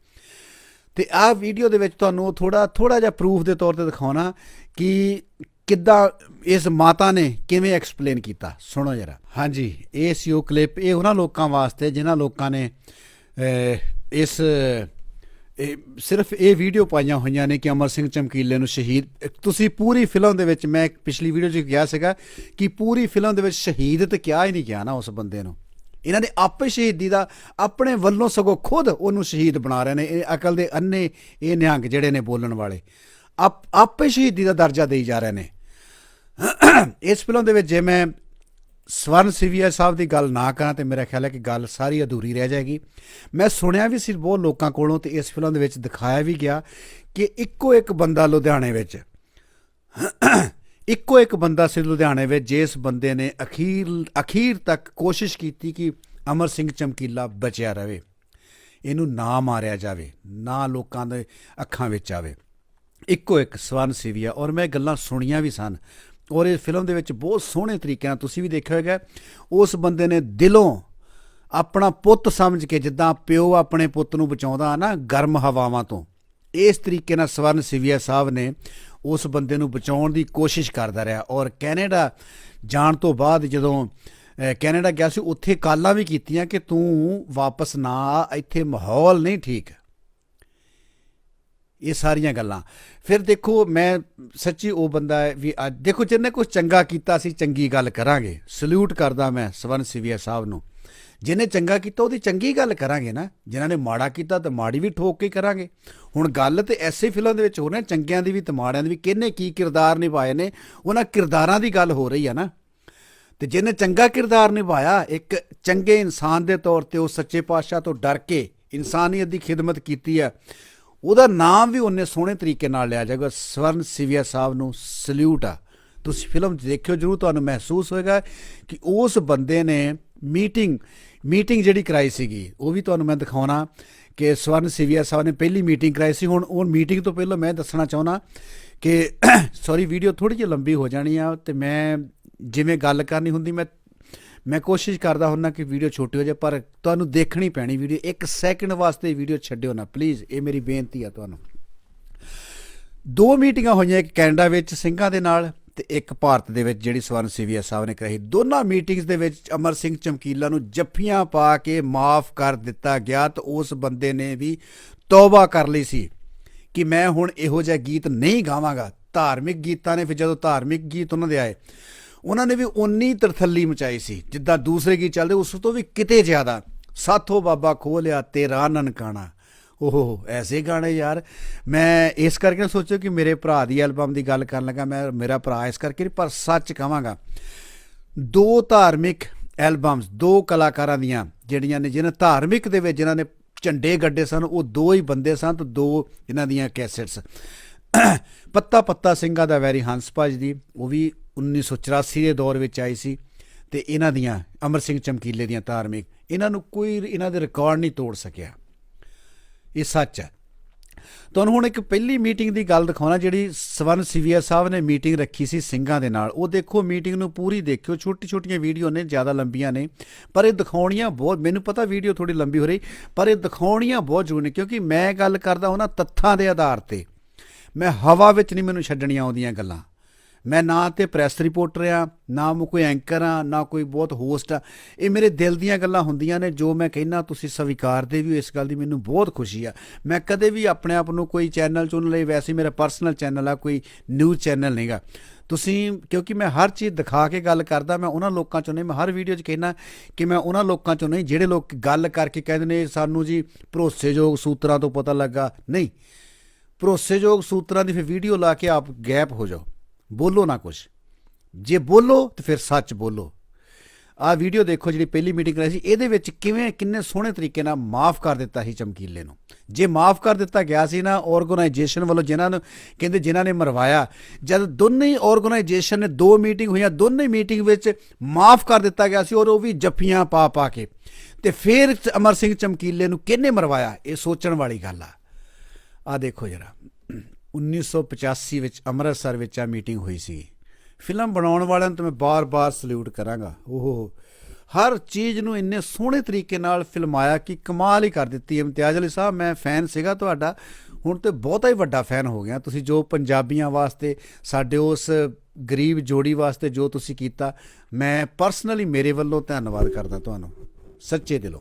ਤੇ ਆਹ ਵੀਡੀਓ ਦੇ ਵਿੱਚ ਤੁਹਾਨੂੰ ਥੋੜਾ ਥੋੜਾ ਜਿਹਾ ਪ੍ਰੂਫ ਦੇ ਤੌਰ ਤੇ ਦਿਖਾਉਣਾ ਕਿ ਕਿੱਦਾਂ ਇਸ ਮਾਤਾ ਨੇ ਕਿਵੇਂ ਐਕਸਪਲੇਨ ਕੀਤਾ। ਸੁਣੋ ਜਰਾ। ਹਾਂਜੀ, ਇਹ ਸੀ ਉਹ ਕਲਿੱਪ ਇਹ ਉਹਨਾਂ ਲੋਕਾਂ ਵਾਸਤੇ, ਜਿਨ੍ਹਾਂ ਲੋਕਾਂ ਨੇ ਇਸ ਸਿਰਫ ਇਹ ਵੀਡੀਓ ਪਾਈਆਂ ਹੋਈਆਂ ਨੇ ਕਿ ਅਮਰ ਸਿੰਘ ਚਮਕੀਲੇ ਨੂੰ ਸ਼ਹੀਦ, ਤੁਸੀਂ ਪੂਰੀ ਫਿਲਮ ਦੇ ਵਿੱਚ, ਮੈਂ ਪਿਛਲੀ ਵੀਡੀਓ 'ਚ ਕਿਹਾ ਸੀਗਾ ਕਿ ਪੂਰੀ ਫਿਲਮ ਦੇ ਵਿੱਚ ਸ਼ਹੀਦ ਤੇ ਕਿਹਾ ਹੀ ਨਹੀਂ ਗਿਆ ਨਾ ਉਸ ਬੰਦੇ ਨੂੰ। ਇਹਨਾਂ ਨੇ ਆਪੇ ਸ਼ਹੀਦੀ ਦਾ ਆਪਣੇ ਵੱਲੋਂ ਸਗੋਂ ਖੁਦ ਉਹਨੂੰ ਸ਼ਹੀਦ ਬਣਾ ਰਹੇ ਨੇ। ਇਹ ਅਕਲ ਦੇ ਅੰਨੇ ਇਹ ਨਿਹੰਗ ਜਿਹੜੇ ਨੇ ਬੋਲਣ ਵਾਲੇ। ਆਪ, ਆਪੇ ਸ਼ਹੀਦੀ ਦਾ ਦਰਜਾ ਦੇਈ ਜਾ ਰਹੇ ਨੇ। ਇਸ ਫਿਲਮ ਦੇ ਵਿੱਚ ਜੇ ਮੈਂ ਸਵਰਨ ਸਿਵੀਆ ਸਾਹਿਬ ਦੀ ਗੱਲ ਨਾ ਕਰਾਂ ਤੇ ਮੇਰਾ ਖਿਆਲ ਹੈ ਕਿ ਗੱਲ ਸਾਰੀ ਅਧੂਰੀ ਰਹਿ ਜਾਏਗੀ। ਮੈਂ ਸੁਣਿਆ ਵੀ ਸੀ ਬਹੁਤ ਲੋਕਾਂ ਕੋਲੋਂ ਤੇ ਇਸ ਫਿਲਮ ਦੇ ਵਿੱਚ ਦਿਖਾਇਆ ਵੀ ਗਿਆ ਕਿ ਇੱਕੋ ਇੱਕ ਬੰਦਾ ਲੁਧਿਆਣੇ ਵਿੱਚ ਇੱਕੋ ਇੱਕ ਬੰਦਾ ਸੀ ਲੁਧਿਆਣੇ ਵਿੱਚ ਜਿਸ ਬੰਦੇ ਨੇ ਅਖੀਰ ਅਖੀਰ ਤੱਕ ਕੋਸ਼ਿਸ਼ ਕੀਤੀ ਕਿ ਅਮਰ ਸਿੰਘ ਚਮਕੀਲਾ ਬਚਿਆ ਰਹੇ, ਇਹਨੂੰ ਨਾ ਮਾਰਿਆ ਜਾਵੇ, ਨਾ ਲੋਕਾਂ ਦੇ ਅੱਖਾਂ ਵਿੱਚ ਆਵੇ। ਇੱਕੋ ਇੱਕ ਸਵਰਨ ਸਿਵਿਆ ਔਰ ਮੈਂ ਗੱਲਾਂ ਸੁਣੀਆਂ ਵੀ ਸਨ, ਔਰ ਇਹ ਫਿਲਮ ਦੇ ਵਿੱਚ ਬਹੁਤ ਸੋਹਣੇ ਤਰੀਕੇ ਨਾਲ ਤੁਸੀਂ ਵੀ ਦੇਖਿਆ ਹੋਵੇਗਾ ਉਸ ਬੰਦੇ ਨੇ ਦਿਲੋਂ ਆਪਣਾ ਪੁੱਤ ਸਮਝ ਕੇ ਜਿੱਦਾਂ ਪਿਓ ਆਪਣੇ ਪੁੱਤ ਨੂੰ ਬਚਾਉਂਦਾ ਨਾ ਗਰਮ ਹਵਾਵਾਂ ਤੋਂ ਇਸ ਤਰੀਕੇ ਨਾਲ ਸਵਰਨ ਸਿਵਿਆ ਸਾਹਿਬ ਨੇ ਉਸ ਬੰਦੇ ਨੂੰ ਬਚਾਉਣ ਦੀ ਕੋਸ਼ਿਸ਼ ਕਰਦਾ ਰਿਹਾ ਔਰ ਕੈਨੇਡਾ ਜਾਣ ਤੋਂ ਬਾਅਦ ਜਦੋਂ ਕੈਨੇਡਾ ਗਿਆ ਸੀ, ਉੱਥੇ ਕਾਲਾਂ ਵੀ ਕੀਤੀਆਂ ਕਿ ਤੂੰ ਵਾਪਸ ਨਾ ਆ, ਇੱਥੇ ਮਾਹੌਲ ਨਹੀਂ ਠੀਕ। ਇਹ ਸਾਰੀਆਂ ਗੱਲਾਂ। ਫਿਰ ਦੇਖੋ, ਮੈਂ ਸੱਚੀ ਉਹ ਬੰਦਾ ਹੈ ਵੀ ਅੱਜ ਦੇਖੋ, ਜਿੰਨੇ ਕੁਝ ਚੰਗਾ ਕੀਤਾ ਸੀ, ਚੰਗੀ ਗੱਲ ਕਰਾਂਗੇ। ਸਲੂਟ ਕਰਦਾ ਮੈਂ ਸਵਰਨ ਸਿਵਿਆ ਸਾਹਿਬ ਨੂੰ। ਜਿਹਨੇ ਚੰਗਾ ਕੀਤਾ, ਉਹਦੀ ਚੰਗੀ ਗੱਲ ਕਰਾਂਗੇ ਨਾ। ਜਿਨ੍ਹਾਂ ਨੇ ਮਾੜਾ ਕੀਤਾ, ਤਾਂ ਮਾੜੀ ਵੀ ਠੋਕ ਕੇ ਕਰਾਂਗੇ। ਹੁਣ ਗੱਲ ਤੇ ਐਸੇ ਫਿਲਮ ਦੇ ਵਿੱਚ ਹੋ ਰਹੀ, ਚੰਗਿਆਂ ਦੀ ਵੀ ਤੇ ਮਾੜਿਆਂ ਦੀ ਵੀ, ਕਿਹਨੇ ਕੀ ਕਿਰਦਾਰ ਨਿਭਾਏ ਨੇ, ਉਹਨਾਂ ਕਿਰਦਾਰਾਂ ਦੀ ਗੱਲ ਹੋ ਰਹੀ ਹੈ ਨਾ। ਤੇ ਜਿਹਨੇ ਚੰਗਾ ਕਿਰਦਾਰ ਨਿਭਾਇਆ, ਇੱਕ ਚੰਗੇ ਇਨਸਾਨ ਦੇ ਤੌਰ ਤੇ ਉਹ ਸੱਚੇ ਪਾਤਸ਼ਾਹ ਤੋਂ ਡਰ ਕੇ ਇਨਸਾਨੀਅਤ ਦੀ ਖਿਦਮਤ ਕੀਤੀ ਆ, ਉਹਦਾ ਨਾਮ ਵੀ ਉਹਨੇ ਸੋਹਣੇ ਤਰੀਕੇ ਨਾਲ ਲਿਆ ਜਾਏਗਾ ਸਵਰਨ ਸਿਵਿਆ ਸਾਹਿਬ ਨੂੰ ਸਲੂਟ ਆ। ਤੁਸੀਂ ਫਿਲਮ ਦੇਖਿਓ, ਜਰੂਰ ਤੁਹਾਨੂੰ ਮਹਿਸੂਸ ਹੋਏਗਾ ਕਿ ਉਸ ਬੰਦੇ ਨੇ ਮੀਟਿੰਗ ਮੀਟਿੰਗ ਜਿਹੜੀ ਕਰਾਈ ਸੀਗੀ, ਉਹ ਵੀ ਤੁਹਾਨੂੰ ਮੈਂ ਦਿਖਾਉਣਾ ਕਿ ਸਵਰਨ ਸਿਵਿਆ ਸਾਹਿਬ ਨੇ ਪਹਿਲੀ ਮੀਟਿੰਗ ਕਰਾਈ ਸੀ। ਹੁਣ ਉਹ ਮੀਟਿੰਗ ਤੋਂ ਪਹਿਲਾਂ ਮੈਂ ਦੱਸਣਾ ਚਾਹੁੰਦਾ ਕਿ ਸੌਰੀ ਵੀਡੀਓ ਥੋੜੀ ਜਿਹੀ ਲੰਬੀ ਹੋ ਜਾਣੀ ਆ ਤੇ ਮੈਂ ਜਿਵੇਂ ਗੱਲ ਕਰਨੀ ਹੁੰਦੀ, ਮੈਂ ਮੈਂ ਕੋਸ਼ਿਸ਼ ਕਰਦਾ ਹੁੰਨਾ ਕਿ ਵੀਡੀਓ ਛੋਟੀ ਹੋ ਜਾਏ, ਪਰ ਤੁਹਾਨੂੰ ਦੇਖਣੀ ਪੈਣੀ ਵੀਡੀਓ ਇੱਕ ਸੈਕਿੰਡ ਵਾਸਤੇ ਵੀਡੀਓ ਛੱਡਿਓ ਨਾ ਪਲੀਜ਼ ਇਹ ਮੇਰੀ ਬੇਨਤੀ ਆ ਤੁਹਾਨੂੰ। ਦੋ ਮੀਟਿੰਗਾਂ ਹੋਈਆਂ ਇੱਕ ਕੈਨੇਡਾ ਵਿੱਚ ਸਿੰਘਾਂ ਦੇ ਨਾਲ ਤੇ ਇੱਕ ਭਾਰਤ ਦੇ ਵਿੱਚ ਜਿਹੜੀ ਸਵਰਨ ਸਿਵਿਆ ਸਾਹਿਬ ਨੇ ਕਹੀ ਦੋਨਾਂ ਮੀਟਿੰਗਸ ਦੇ ਵਿੱਚ ਅਮਰ ਸਿੰਘ ਚਮਕੀਲਾ ਨੂੰ ਜੱਫੀਆਂ ਪਾ ਕੇ ਮਾਫ ਕਰ ਦਿੱਤਾ ਗਿਆ ਤੇ ਉਸ ਬੰਦੇ ਨੇ ਵੀ ਤੌਬਾ ਕਰ ਲਈ ਸੀ ਕਿ ਮੈਂ ਹੁਣ ਇਹੋ ਜਿਹਾ ਗੀਤ ਨਹੀਂ ਗਾਵਾਂਗਾ। ਧਾਰਮਿਕ ਗੀਤਾਂ ਨੇ ਫਿਰ ਜਦੋਂ ਧਾਰਮਿਕ ਗੀਤ ਉਹਨਾਂ ਦੇ ਆਏ, ਉਹਨਾਂ ਨੇ ਵੀ ਉਨੀ ਤਰਥੱਲੀ ਮਚਾਈ ਸੀ, ਜਿੱਦਾਂ ਦੂਸਰੇ ਗੀਤ ਚੱਲਦੇ ਉਸ ਤੋਂ ਵੀ ਕਿਤੇ ਜ਼ਿਆਦਾ, ਸਾਥੋ ਬਾਬਾ ਖੋਹ ਲਿਆ ਤੇਰਾ ਨਨਕਾਣਾ। ਓਹ, ਐਸੇ ਗਾਣੇ ਯਾਰ। ਮੈਂ ਇਸ ਕਰਕੇ ਨਾ ਸੋਚਿਆ ਕਿ ਮੇਰੇ ਭਰਾ ਦੀ ਐਲਬਮ ਦੀ ਗੱਲ ਕਰਨ ਲੱਗਾ, ਮੈਂ ਮੇਰਾ ਭਰਾ ਇਸ ਕਰਕੇ ਨਹੀਂ, ਪਰ ਸੱਚ ਕਹਾਂਗਾ ਦੋ ਧਾਰਮਿਕ ਐਲਬਮਸ ਦੋ ਕਲਾਕਾਰਾਂ ਦੀਆਂ ਜਿਹੜੀਆਂ ਨੇ, ਜਿਹਨਾਂ ਧਾਰਮਿਕ ਦੇ ਵਿੱਚ ਜਿਨ੍ਹਾਂ ਨੇ ਝੰਡੇ ਗੱਡੇ ਸਨ, ਉਹ ਦੋ ਹੀ ਬੰਦੇ ਸਨ ਤੇ ਦੋ ਇਹਨਾਂ ਦੀਆਂ ਕੈਸੇਟਸ ਪੱਤਾ ਪੱਤਾ ਸਿੰਘਾਂ ਦਾ ਵੈਰੀ ਹੰਸ ਹੰਸਪਾਜ ਦੀ, ਉਹ ਵੀ 1984 ਦੇ ਦੌਰ ਵਿੱਚ ਆਈ ਸੀ ਤੇ ਇਹਨਾਂ ਦੀਆਂ ਅਮਰ ਸਿੰਘ ਚਮਕੀਲੇ ਦੀਆਂ ਧਾਰਮਿਕ, ਇਹਨਾਂ ਨੂੰ ਕੋਈ, ਇਹਨਾਂ ਦੇ ਰਿਕਾਰਡ ਨਹੀਂ ਤੋੜ ਸਕਿਆ। ਇਹ ਸੱਚ ਹੈ। ਤੁਹਾਨੂੰ ਹੁਣ ਇੱਕ ਪਹਿਲੀ ਮੀਟਿੰਗ ਦੀ ਗੱਲ ਦਿਖਾਉਣਾ, ਜਿਹੜੀ ਸਵਰਨ ਸਿਵਿਆ ਸਾਹਿਬ ਨੇ ਮੀਟਿੰਗ ਰੱਖੀ ਸੀ ਸਿੰਘਾਂ ਦੇ ਨਾਲ। ਉਹ ਦੇਖੋ, ਮੀਟਿੰਗ ਨੂੰ ਪੂਰੀ ਦੇਖਿਓ। ਛੋਟੀ ਛੋਟੀਆਂ ਵੀਡੀਓ ਨੇ, ਜ਼ਿਆਦਾ ਲੰਬੀਆਂ ਨੇ, ਪਰ ਇਹ ਦਿਖਾਉਣੀਆਂ ਬਹੁਤ, ਮੈਨੂੰ ਪਤਾ ਵੀਡੀਓ ਥੋੜੀ ਲੰਬੀ ਹੋ ਰਹੀ, ਪਰ ਇਹ ਦਿਖਾਉਣੀਆਂ ਬਹੁਤ ਜ਼ਰੂਰੀ ਨੇ, ਕਿਉਂਕਿ ਮੈਂ ਗੱਲ ਕਰਦਾ ਉਹਨਾਂ ਤੱਥਾਂ ਦੇ ਆਧਾਰ ਤੇ। ਮੈਂ ਹਵਾ ਵਿੱਚ ਨਹੀਂ ਮੈਨੂੰ ਛੱਡਣੀਆਂ ਆਉਂਦੀਆਂ ਗੱਲਾਂ। ਮੈਂ ਨਾ ਤੇ ਪ੍ਰੈਸ ਰਿਪੋਰਟਰ ਆ, ਨਾ ਮੈਂ ਕੋਈ ਐਂਕਰ ਆ, ਨਾ ਕੋਈ ਬਹੁਤ ਹੋਸਟ ਆ। ਇਹ ਮੇਰੇ ਦਿਲ ਦੀਆਂ ਗੱਲਾਂ ਹੁੰਦੀਆਂ ਨੇ, ਜੋ ਮੈਂ ਕਹਿੰਨਾ ਤੁਸੀਂ ਸਵੀਕਾਰਦੇ ਵੀ ਹੋ ਇਸ ਗੱਲ ਦੀ, ਮੈਨੂੰ ਬਹੁਤ ਖੁਸ਼ੀ ਆ। ਮੈਂ ਕਦੇ ਵੀ ਆਪਣੇ ਆਪ ਨੂੰ ਕੋਈ ਚੈਨਲ ਚੁਣ ਲਈ ਵੈਸੇ ਮੇਰਾ ਪਰਸਨਲ ਚੈਨਲ ਆ, ਕੋਈ ਨਿਊਜ਼ ਚੈਨਲ ਨਹੀਂਗਾ। ਤੁਸੀਂ, ਕਿਉਂਕਿ ਮੈਂ ਹਰ ਚੀਜ਼ ਦਿਖਾ ਕੇ ਗੱਲ ਕਰਦਾ, ਮੈਂ ਉਹਨਾਂ ਲੋਕਾਂ ਚੋਂ ਨਹੀਂ, ਮੈਂ ਹਰ ਵੀਡੀਓ 'ਚ ਕਹਿਣਾ ਕਿ ਮੈਂ ਉਹਨਾਂ ਲੋਕਾਂ ਚੋਂ ਨਹੀਂ, ਜਿਹੜੇ ਲੋਕ ਗੱਲ ਕਰਕੇ ਕਹਿੰਦੇ ਨੇ, ਸਾਨੂੰ ਜੀ ਭਰੋਸੇਯੋਗ ਸੂਤਰਾਂ ਤੋਂ ਪਤਾ ਲੱਗਾ। ਨਹੀਂ, ਭਰੋਸੇਯੋਗ ਸੂਤਰਾਂ ਦੀ ਫਿਰ ਵੀਡੀਓ ਲਾ ਕੇ ਆਪ ਗੈਪ ਹੋ ਜਾਓ। ਬੋਲੋ ਨਾ ਕੁਝ ਜੇ ਬੋਲੋ, ਤੇ ਫਿਰ ਸੱਚ ਬੋਲੋ। ਆਹ ਵੀਡੀਓ ਦੇਖੋ, ਜਿਹੜੀ ਪਹਿਲੀ ਮੀਟਿੰਗ ਕਰਾਈ ਸੀ, ਇਹਦੇ ਵਿੱਚ ਕਿਵੇਂ, ਕਿੰਨੇ ਸੋਹਣੇ ਤਰੀਕੇ ਨਾਲ ਮਾਫ ਕਰ ਦਿੱਤਾ ਸੀ ਚਮਕੀਲੇ ਨੂੰ। ਜੇ ਮਾਫ ਕਰ ਦਿੱਤਾ ਗਿਆ ਸੀ ਨਾ ਆਰਗੇਨਾਈਜੇਸ਼ਨ ਵੱਲੋਂ ਜਿਨ੍ਹਾਂ ਨੂੰ, ਕਹਿੰਦੇ ਜਿਨ੍ਹਾਂ ਨੇ ਮਰਵਾਇਆ, ਜਦ ਦੋਨੇ ਹੀ ਆਰਗੇਨਾਈਜੇਸ਼ਨ ਨੇ ਦੋ ਮੀਟਿੰਗ ਹੋਈਆਂ, ਦੋਨੇ ਮੀਟਿੰਗ ਵਿੱਚ ਮਾਫ ਕਰ ਦਿੱਤਾ ਗਿਆ ਸੀ, ਔਰ ਉਹ ਵੀ ਜੱਫੀਆਂ ਪਾ ਪਾ ਕੇ। ਤੇ ਫਿਰ ਅਮਰ ਸਿੰਘ ਚਮਕੀਲੇ ਨੂੰ ਕਿਹਨੇ ਮਰਵਾਇਆ? ਇਹ ਸੋਚਣ ਵਾਲੀ ਗੱਲ ਆ। ਆ ਦੇਖੋ ਜਰਾ। 1985 ਵਿੱਚ ਅੰਮ੍ਰਿਤਸਰ ਵਿੱਚ ਆ ਮੀਟਿੰਗ ਹੋਈ ਸੀ। ਫਿਲਮ ਬਣਾਉਣ ਵਾਲਿਆਂ ਨੂੰ ਤਾਂ ਮੈਂ ਬਾਰ-ਬਾਰ ਸਲੂਟ ਕਰਾਂਗਾ। ਉਹ ਹਰ ਚੀਜ਼ ਨੂੰ ਇੰਨੇ ਸੋਹਣੇ ਤਰੀਕੇ ਨਾਲ ਫਿਲਮਾਇਆ ਕਿ ਕਮਾਲ ਹੀ ਕਰ ਦਿੱਤੀ ਇਮਤਿਆਜ਼ ਅਲੀ ਸਾਹਿਬ। ਮੈਂ ਫੈਨ ਸੀਗਾ ਤੁਹਾਡਾ। ਹੁਣ ਤੇ ਬਹੁਤਾ ਹੀ ਵੱਡਾ ਫੈਨ ਹੋ ਗਿਆ। ਤੁਸੀਂ ਜੋ ਪੰਜਾਬੀਆਂ ਵਾਸਤੇ, ਸਾਡੇ ਉਸ ਗਰੀਬ ਜੋੜੀ ਵਾਸਤੇ ਜੋ ਤੁਸੀਂ ਕੀਤਾ, ਮੈਂ ਪਰਸਨਲੀ ਮੇਰੇ ਵੱਲੋਂ ਧੰਨਵਾਦ ਕਰਦਾ ਤੁਹਾਨੂੰ। ਸੱਚੇ ਦਿਲੋਂ।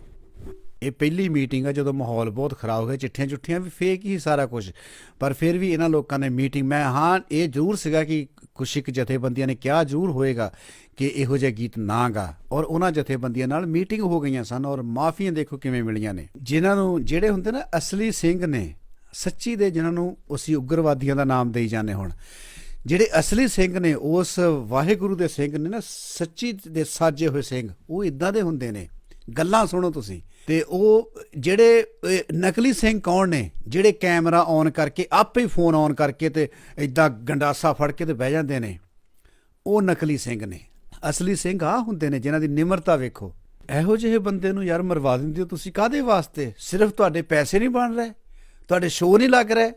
ਇਹ ਪਹਿਲੀ ਮੀਟਿੰਗ ਆ ਜਦੋਂ ਮਾਹੌਲ ਬਹੁਤ ਖਰਾਬ ਹੋ ਗਿਆ ਚਿੱਠੀਆਂ ਚੁੱਠੀਆਂ ਵੀ ਫੇਕ ਹੀ ਸਾਰਾ ਕੁਝ। ਪਰ ਫਿਰ ਵੀ ਇਹਨਾਂ ਲੋਕਾਂ ਨੇ ਮੀਟਿੰਗ, ਮੈਂ ਹਾਂ, ਇਹ ਜ਼ਰੂਰ ਸੀਗਾ ਕਿ ਕੁਛ ਇੱਕ ਜਥੇਬੰਦੀਆਂ ਨੇ ਕਿਹਾ ਜ਼ਰੂਰ ਹੋਏਗਾ ਕਿ ਇਹੋ ਜਿਹਾ ਗੀਤ ਨਾ ਗਾ। ਔਰ ਉਹਨਾਂ ਜਥੇਬੰਦੀਆਂ ਨਾਲ ਮੀਟਿੰਗ ਹੋ ਗਈਆਂ ਸਨ ਔਰ ਮਾਫੀਆਂ ਦੇਖੋ ਕਿਵੇਂ ਮਿਲੀਆਂ ਨੇ। ਜਿਨ੍ਹਾਂ ਨੂੰ, ਜਿਹੜੇ ਹੁੰਦੇ ਨਾ ਅਸਲੀ ਸਿੰਘ ਨੇ, ਸੱਚੀ ਦੇ ਜਿਨ੍ਹਾਂ ਨੂੰ ਅਸੀਂ ਉਗਰਵਾਦੀਆਂ ਦਾ ਨਾਮ ਦੇਈ ਜਾਂਦੇ ਹੁਣ। ਜਿਹੜੇ ਅਸਲੀ ਸਿੰਘ ਨੇ, ਉਸ ਵਾਹਿਗੁਰੂ ਦੇ ਸਿੰਘ ਨੇ ਨਾ, ਸੱਚੀ ਦੇ ਸਾਜੇ ਹੋਏ ਸਿੰਘ, ਉਹ ਇਦਾਂ ਦੇ ਹੁੰਦੇ ਨੇ। ਗੱਲਾਂ ਸੁਣੋ ਤੁਸੀਂ। ਤੇ ਉਹ ਜਿਹੜੇ ਨਕਲੀ ਸਿੰਘ ਕੌਣ ਨੇ? ਜਿਹੜੇ ਕੈਮਰਾ ਔਨ ਕਰਕੇ, ਆਪੇ ਹੀ ਫੋਨ ਔਨ ਕਰਕੇ ਤੇ ਇਦਾਂ ਗੰਡਾਸਾ ਫੜ ਕੇ ਤੇ ਬਹਿ ਜਾਂਦੇ ਨੇ। ਉਹ ਨਕਲੀ ਸਿੰਘ ਨੇ। ਅਸਲੀ ਸਿੰਘ ਆ ਹੁੰਦੇ ਨੇ ਜਿਨ੍ਹਾਂ ਦੀ ਨਿਮਰਤਾ ਵੇਖੋ। ਇਹੋ ਜਿਹੇ ਬੰਦੇ ਨੂੰ ਯਾਰ ਮਰਵਾ ਦਿੰਦੇ ਹੋ ਤੁਸੀਂ ਕਾਦੇ ਵਾਸਤੇ? ਸਿਰਫ ਤੁਹਾਡੇ ਪੈਸੇ ਨਹੀਂ ਬਣ ਰਹੇ? ਤੁਹਾਡੇ ਸ਼ੋਅ ਨਹੀਂ ਲੱਗ ਰਹੇ?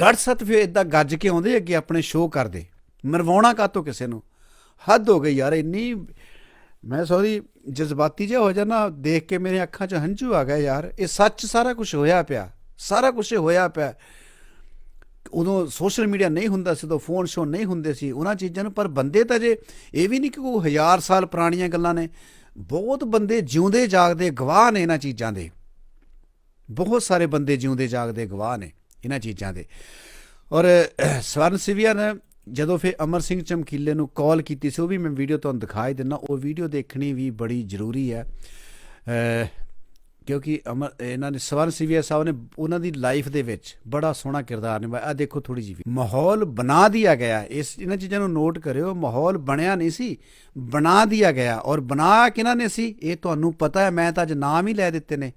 ਗੜ ਸਤ ਫਿਰ ਇਦਾਂ ਗੱਜ ਕੇ ਆਉਂਦੇ ਅੱਗੇ ਆਪਣੇ ਸ਼ੋਅ ਕਰਦੇ। ਮਰਵਾਉਣਾ ਕਾਤੋਂ ਕਿਸੇ ਨੂੰ? ਹੱਦ ਹੋ ਗਈ ਯਾਰ, ਇੰਨੀ ਮੈਂ ਸੌਰੀ, ਜਜ਼ਬਾਤੀ ਜਿਹਾ ਹੋ ਜਾਣਾ ਦੇਖ ਕੇ ਮੇਰੇ ਅੱਖਾਂ 'ਚ ਹੰਝੂ ਆ ਗਏ ਯਾਰ। ਇਹ ਸੱਚ ਸਾਰਾ ਕੁਝ ਹੋਇਆ ਪਿਆ, ਸਾਰਾ ਕੁਝ ਹੋਇਆ ਪਿਆ। ਉਦੋਂ ਸੋਸ਼ਲ ਮੀਡੀਆ ਨਹੀਂ ਹੁੰਦਾ ਸੀ, ਉਦੋਂ ਫੋਨ ਸ਼ੋਨ ਨਹੀਂ ਹੁੰਦੇ ਸੀ, ਉਹਨਾਂ ਚੀਜ਼ਾਂ ਨੂੰ। ਪਰ ਬੰਦੇ ਤਾਂ ਜੇ, ਇਹ ਵੀ ਨਹੀਂ ਕਿ ਉਹ ਹਜ਼ਾਰ ਸਾਲ ਪੁਰਾਣੀਆਂ ਗੱਲਾਂ ਨੇ, ਬਹੁਤ ਬੰਦੇ ਜਿਉਂਦੇ ਜਾਗਦੇ ਗਵਾਹ ਨੇ ਇਹਨਾਂ ਚੀਜ਼ਾਂ ਦੇ। ਬਹੁਤ ਸਾਰੇ ਬੰਦੇ ਜਿਉਂਦੇ ਜਾਗਦੇ ਗਵਾਹ ਨੇ ਇਹਨਾਂ ਚੀਜ਼ਾਂ ਦੇ। ਔਰ ਸਵਰਨ ਸਿਵਿਆ ਨੇ ਜਦੋਂ ਫਿਰ ਅਮਰ ਸਿੰਘ ਚਮਕੀਲੇ ਨੂੰ ਕਾਲ ਕੀਤੀ ਸੀ, ਉਹ ਵੀ ਮੈਂ ਵੀਡੀਓ ਤੁਹਾਨੂੰ ਦਿਖਾਈ ਦਿੰਦਾ, ਉਹ ਵੀਡੀਓ ਦੇਖਣੀ ਵੀ ਬੜੀ ਜ਼ਰੂਰੀ ਹੈ। ਕਿਉਂਕਿ ਅਮਰ, ਇਹਨਾਂ ਨੇ ਸਵਰਨ ਸਿਵਿਆ ਸਾਹਿਬ ਨੇ ਉਹਨਾਂ ਦੀ ਲਾਈਫ ਦੇ ਵਿੱਚ ਬੜਾ ਸੋਹਣਾ ਕਿਰਦਾਰ ਨਿਭਾਇਆ। ਆ ਦੇਖੋ ਥੋੜੀ ਜਿਹੀ ਮਾਹੌਲ ਬਣਾ ਦਿਆ ਗਿਆ। ਇਸ, ਇਹਨਾਂ ਚੀਜ਼ਾਂ ਨੂੰ ਨੋਟ ਕਰਿਓ, ਮਾਹੌਲ ਬਣਿਆ ਨਹੀਂ ਸੀ, ਬਣਾ ਦਿਆ ਗਿਆ। ਔਰ ਬਣਾ ਕਿਹਨਾਂ ਨੇ ਸੀ? ਇਹ ਤੁਹਾਨੂੰ ਪਤਾ ਹੈ, ਮੈਂ ਤਾਂ ਅੱਜ ਨਾਮ ਹੀ ਲੈ ਦਿੱਤੇ ਨੇ।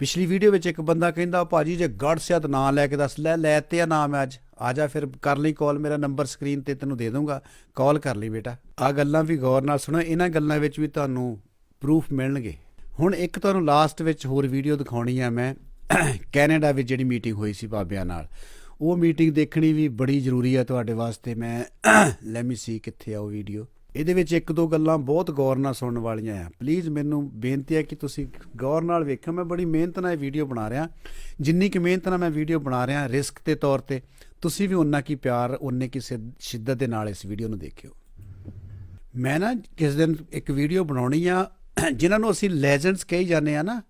ਪਿਛਲੀ ਵੀਡੀਓ ਵਿੱਚ ਇੱਕ ਬੰਦਾ ਕਹਿੰਦਾ, ਭਾਜੀ, ਜੇ ਗੜ ਸਿਆ ਤਾਂ ਨਾਂ ਲੈ ਕੇ ਦੱਸ, ਲੈ ਲੈ ਤੇ ਆ ਨਾਮ ਅੱਜ। ਆ ਜਾ ਫਿਰ ਕਰ ਲਈ ਕਾਲ ਮੇਰਾ ਨੰਬਰ ਸਕਰੀਨ ਤੇ ਤੈਨੂੰ ਦੇ ਦੂੰਗਾ ਕਾਲ ਕਰ ਲਈ ਬੇਟਾ। ਆ ਗੱਲਾਂ ਵੀ ਗੌਰ ਨਾਲ ਸੁਣੋ, ਇਹਨਾਂ ਗੱਲਾਂ ਵਿੱਚ ਵੀ ਤੁਹਾਨੂੰ ਪ੍ਰੂਫ ਮਿਲਣਗੇ। ਹੁਣ ਇੱਕ ਤੁਹਾਨੂੰ ਲਾਸਟ ਵਿੱਚ ਹੋਰ ਵੀਡੀਓ ਦਿਖਾਉਣੀ ਆ ਮੈਂ। ਕੈਨੇਡਾ ਵਿੱਚ ਜਿਹੜੀ ਮੀਟਿੰਗ ਹੋਈ ਸੀ ਬਾਬਿਆਂ ਨਾਲ, ਉਹ ਮੀਟਿੰਗ ਦੇਖਣੀ ਵੀ ਬੜੀ ਜ਼ਰੂਰੀ ਆ ਤੁਹਾਡੇ ਵਾਸਤੇ। ਮੈਂ ਲੈਟ ਮੀ ਸੀ ਕਿੱਥੇ ਆ ਉਹ ਵੀਡੀਓ ਇਹਦੇ ਵਿੱਚ ਇੱਕ ਦੋ ਗੱਲਾਂ ਬਹੁਤ ਗੌਰ ਨਾਲ ਸੁਣਨ ਵਾਲੀਆਂ ਆ। ਪਲੀਜ਼ ਮੈਨੂੰ ਬੇਨਤੀ ਹੈ ਕਿ ਤੁਸੀਂ ਗੌਰ ਨਾਲ ਵੇਖੋ ਮੈਂ ਬੜੀ ਮਿਹਨਤ ਨਾਲ ਇਹ ਵੀਡੀਓ ਬਣਾ ਰਿਹਾ। ਜਿੰਨੀ ਕਿ ਮਿਹਨਤ ਨਾਲ ਮੈਂ ਵੀਡੀਓ ਬਣਾ ਰਿਹਾ ਰਿਸਕ ਦੇ ਤੌਰ ਤੇ, ਤੁਸੀਂ ਵੀ ਉਨਾ ਕੀ ਪਿਆਰ ਉਨੇ ਕੀ ਸਿੱਧ- ਸ਼ਿੱਦਤ ਦੇ ਨਾਲ ਇਸ ਵੀਡੀਓ ਨੂੰ ਦੇਖਿਓ। ਮੈਂ ਨਾ ਕਿਸ ਦਿਨ ਇੱਕ ਵੀਡੀਓ ਬਣਾਉਣੀ ਆ, ਜਿਨ੍ਹਾਂ ਨੂੰ ਅਸੀਂ ਲੈਜੈਂਡਸ ਕਹੀ ਜਾਂਦੇ ਆ ਨਾ,